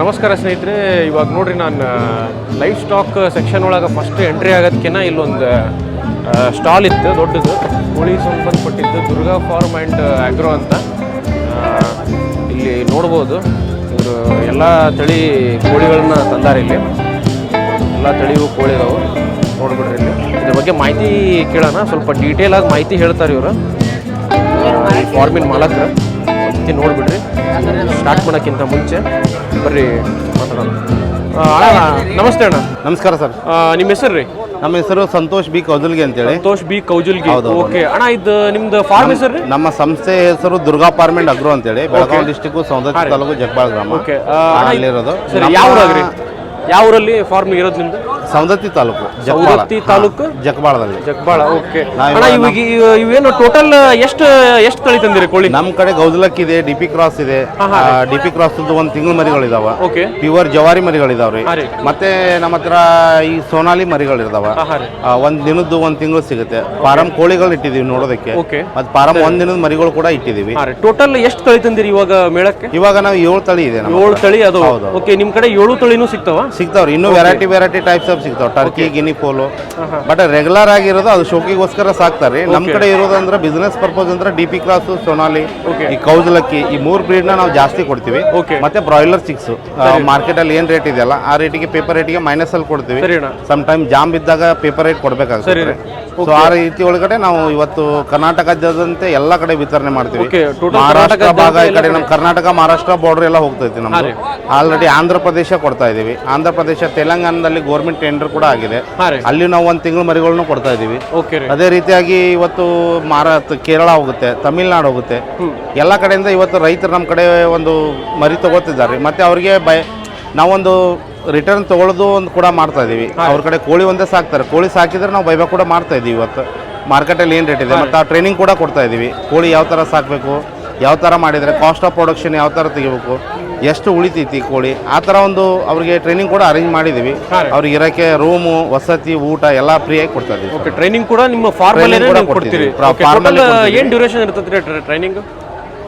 ನಮಸ್ಕಾರ ಸ್ನೇಹಿತರೆ, ಇವಾಗ ನೋಡ್ರಿ ನಾನು ಲೈಫ್ ಸ್ಟಾಕ್ ಸೆಕ್ಷನ್ ಒಳಗೆ ಫಸ್ಟ್ ಎಂಟ್ರಿ ಆಗೋದಕ್ಕಿಂತ ಇಲ್ಲೊಂದು ಸ್ಟಾಲ್ ಇತ್ತು, ದೊಡ್ಡದು. ಕೋಳಿ ಸಂಬಂಧಪಟ್ಟಿದ್ದು ದುರ್ಗಾ ಫಾರ್ಮ್ ಆ್ಯಂಡ್ ಆಗ್ರೋ ಅಂತ. ಇಲ್ಲಿ ನೋಡ್ಬೋದು. ಇವರು ಎಲ್ಲ ತಳಿ ಕೋಳಿಗಳನ್ನ ತಂದಾರೆ ಇಲ್ಲಿ. ಎಲ್ಲ ತಳಿಯು ಕೋಳಿ ಇದಾವೆ ನೋಡ್ಬಿಡ್ರಿ ಇಲ್ಲಿ. ಇದ್ರ ಬಗ್ಗೆ ಮಾಹಿತಿ ಕೇಳೋಣ. ಸ್ವಲ್ಪ ಡೀಟೇಲಾಗಿ ಮಾಹಿತಿ ಹೇಳ್ತಾರೆ ಇವರು. ಫಾರ್ಮಿನ ಮಾಲಕರು. ಮಾಹಿತಿ ನೋಡ್ಬಿಡ್ರಿ. ಸ್ಟಾರ್ಟ್ ಮಾಡೋಕ್ಕಿಂತ ಮುಂಚೆ ಬರ್ರಿ ಮಾತಾಡೋಣ. ಅಣ್ಣ ನಮಸ್ತೆ ಅಣ್ಣ. ನಮಸ್ಕಾರ ಸರ್. ನಿಮ್ಮ ಹೆಸರು ರೀ? ನಮ್ಮ ಹೆಸರು ಸಂತೋಷ್ ಬಿ ಕೌದಲ್ಗಿ ಅಂತೇಳಿ. ಸಂತೋಷ್ ಬಿ ಕೌಜುಲ್ಗಿ. ಓಕೆ. ಅಣ್ಣ ಇದು ನಿಮ್ದು ಫಾರ್ಮ್ ಹೆಸರು ರೀ? ನಮ್ಮ ಸಂಸ್ಥೆ ಹೆಸರು ದುರ್ಗಾ ಅಪಾರ್ಟ್ಮೆಂಟ್ ಅಗ್ರೋ ಅಂತೇಳಿ. ಬೆಳಗಾವಿ ಡಿಸ್ಟಿಕ್ ಸೌಂದರ್ಯ ತಾಲೂಕು ಜಗ್ಬಾಳ್ ಗ್ರಾಮ. ಅಲ್ಲಿರೋದು ಸರಿ ಯಾವ ಊರಾಗ್ರಿ? ಯಾವ ಊರಲ್ಲಿ ಫಾರ್ಮ್ ಇರೋದು ನಿಮ್ದು? ಸೌಂದತ್ತಿ ತಾಲೂಕು. ಸವದತ್ತಿ ತಾಲೂಕು? ಜಕ್ಬಾಳದಲ್ಲಿ ಜಕ್ಬಾಳ ಓಕೆ. ನಾವ್ ಅಣ್ಣ ಇವಾಗ ಇವ್- ಇವೇನು ಟೋಟಲ್ ಎಷ್ಟು ಎಷ್ಟು ತಳಿ ತಂದಿರಿ ಕೋಳಿ? ನಮ್ಮ ಕಡೆ ಗೌದಲಕ್ ಇದೆ ಡಿ ಪಿ ಕ್ರಾಸ್ ಇದೆ. ಡಿ ಪಿ ಕ್ರಾಸ್ ಒಂದು ತಿಂಗಳ ಮರಿಗಳಿದಾವ. ಓಕೆ. ಪ್ಯೂರ್ ಜವಾರಿ ಮರಿಗಳಿದಾವ್ರಿ. ಹಾಂ ರೀ. ಮತ್ತೆ ನಮ್ಮ ಹತ್ರ ಈ ಸೋನಾಲಿ ಮರಿಗಳಿದಾವ. ಹಾಂ ಹಾಂ ರೀ. ಆ, ಒಂದ್ ದಿನದ್ದು ಒಂದ್ ತಿಂಗಳು ಸಿಗುತ್ತೆ. ಫಾರಂ ಕೋಳಿಗಳು ಇಟ್ಟಿದೀವಿ ನೋಡೋದಕ್ಕೆ. ಓಕೆ. ಮತ್ತೆ ಫಾರಂ ಒಂದ್ ದಿನದ ಮರಿಗಳು ಕೂಡ ಇಟ್ಟಿದೀವಿ. ಹಾಂ ರೀ. ಟೋಟಲ್ ಎಷ್ಟು ತಳಿ ತಂದಿರಿ ಇವಾಗ ಮೇಳಕ್ಕೆ? ಇವಾಗ ನಾವು ಏಳು ತಳಿ ಇದೆ ನಮ್ಮ ಏಳು ತಳಿ ಅದು. ಓಕೆ ನಿಮ್ ಕಡೆ ಏಳು ತಳಿನೂ ಸಿಗ್ತಾವ? ಸಿಗ್ತಾವ್ರಿ. ಇನ್ನು ವೆರೈಟಿ ವೆರೈಟಿ ಟೈಪ್ಸ್ ಆಫ್ ಸಿಗ್ತಾವ. Turkey guinea fowl but regular ಆಗಿರೋದು ಅದು ಶೋಕಿಗೋಸ್ಕರ ಸಾಕ್ತಾರೆ. ನಮ್ ಕಡೆ ಇರೋದು ಅಂದ್ರೆ ಬಿಸ್ನೆಸ್ ಪರ್ಪಸ್ ಅಂದ್ರೆ ಡಿ ಪಿ ಕ್ರಾಸ್ ಸೊನಾಲಿ ಈ ಕೌಜಲಕ್ಕಿ ಈ ಮೂರ್ ಬ್ರೀಡ್ ನಾವು ಜಾಸ್ತಿ ಕೊಡ್ತೀವಿ. ಮತ್ತೆ ಬ್ರಾಯ್ಲರ್ ಚಿಕ್ಸ್ ಮಾರ್ಕೆಟ್ ಅಲ್ಲಿ ಏನ್ ರೇಟ್ ಇದೆಯಲ್ಲ ಆ ರೇಟಿಗೆ ಪೇಪರ್ ರೇಟಿಗೆ ಮೈನಸ್ ಅಲ್ಲಿ ಕೊಡ್ತೀವಿ. ಸಮ್ ಟೈಮ್ ಜಾಮ್ ಇದ್ದಾಗ ಪೇಪರ್ ರೇಟ್ ಕೊಡ್ಬೇಕಾಗ್ತದೆ ಸೊ ಆ ರೀತಿ ಒಳಗಡೆ ನಾವು ಇವತ್ತು ಕರ್ನಾಟಕದಂತೆ ಎಲ್ಲ ಕಡೆ ವಿತರಣೆ ಮಾಡ್ತೀವಿ. ಮಹಾರಾಷ್ಟ್ರ ಭಾಗ ಈ ಕಡೆ ನಮ್ಮ ಕರ್ನಾಟಕ ಮಹಾರಾಷ್ಟ್ರ ಬಾರ್ಡರ್ ಎಲ್ಲ ಹೋಗ್ತೈತಿ ನಮ್ದು. ಆಲ್ರೆಡಿ ಆಂಧ್ರ ಪ್ರದೇಶ ಕೊಡ್ತಾ ಇದೀವಿ. ಆಂಧ್ರ ಪ್ರದೇಶ ತೆಲಂಗಾಣದಲ್ಲಿ ಗೌರ್ಮೆಂಟ್ ಟೆಂಡರ್ ಕೂಡ ಆಗಿದೆ. ಅಲ್ಲಿ ನಾವು ಒಂದು ತಿಂಗಳು ಮರಿಗಳನ್ನು ಕೊಡ್ತಾ ಇದೀವಿ ಅದೇ ರೀತಿಯಾಗಿ ಇವತ್ತು ಮಹಾರಾಷ್ಟ್ರ ಕೇರಳ ಹೋಗುತ್ತೆ ತಮಿಳ್ನಾಡು ಹೋಗುತ್ತೆ. ಎಲ್ಲ ಕಡೆಯಿಂದ ಇವತ್ತು ರೈತರು ನಮ್ಮ ಕಡೆ ಒಂದು ಮರಿ ತಗೋತಿದ್ದಾರೆ. ಮತ್ತೆ ಅವರಿಗೆ ಬಯ ನಾವೊಂದು ರಿಟರ್ನ್ ತಗೊಳ್ಳೋದು ಒಂದು ಕೂಡ ಮಾಡ್ತಾ ಇದೀವಿ ಅವ್ರ ಕಡೆ ಕೋಳಿ ಒಂದೇ ಸಾಕ್ತಾರೆ. ಕೋಳಿ ಸಾಕಿದ್ರೆ ನಾವು ಬೈಬಾ ಕೂಡ ಮಾಡ್ತಾ ಇದೀವಿ ಇವತ್ತು. ಮಾರ್ಕೆಟಲ್ಲಿ ಏನು ರೇಟ್ ಇದೆ? ಮತ್ತು ಆ ಟ್ರೈನಿಂಗ್ ಕೂಡ ಕೊಡ್ತಾ ಇದೀವಿ ಕೋಳಿ ಯಾವ ಥರ ಸಾಕಬೇಕು ಯಾವ ಥರ ಮಾಡಿದರೆ ಕಾಸ್ಟ್ ಆಫ್ ಪ್ರೊಡಕ್ಷನ್ ಯಾವ ಥರ ತೆಗಿಬೇಕು ಎಷ್ಟು ಉಳಿತೈತಿ ಕೋಳಿ? ಆ ಥರ ಒಂದು ಅವ್ರಿಗೆ ಟ್ರೈನಿಂಗ್ ಕೂಡ ಅರೇಂಜ್ ಮಾಡಿದ್ದೀವಿ. ಅವ್ರಿಗೆ ಇರೋಕ್ಕೆ ರೂಮು ವಸತಿ ಊಟ ಎಲ್ಲ ಫ್ರೀಯಾಗಿ ಕೊಡ್ತಾ ಇದ್ದೀವಿ ಓಕೆ ಟ್ರೈನಿಂಗ್ ಕೂಡ ನಿಮ್ಮ ಫಾರ್ಮ್ Training ಕೂಡ ನೀವು ಕೊಡ್ತೀರಿ. ಏನು ಡ್ಯೂರೇಷನ್ ಇರ್ತದೆ ಟ್ರೈನಿಂಗ್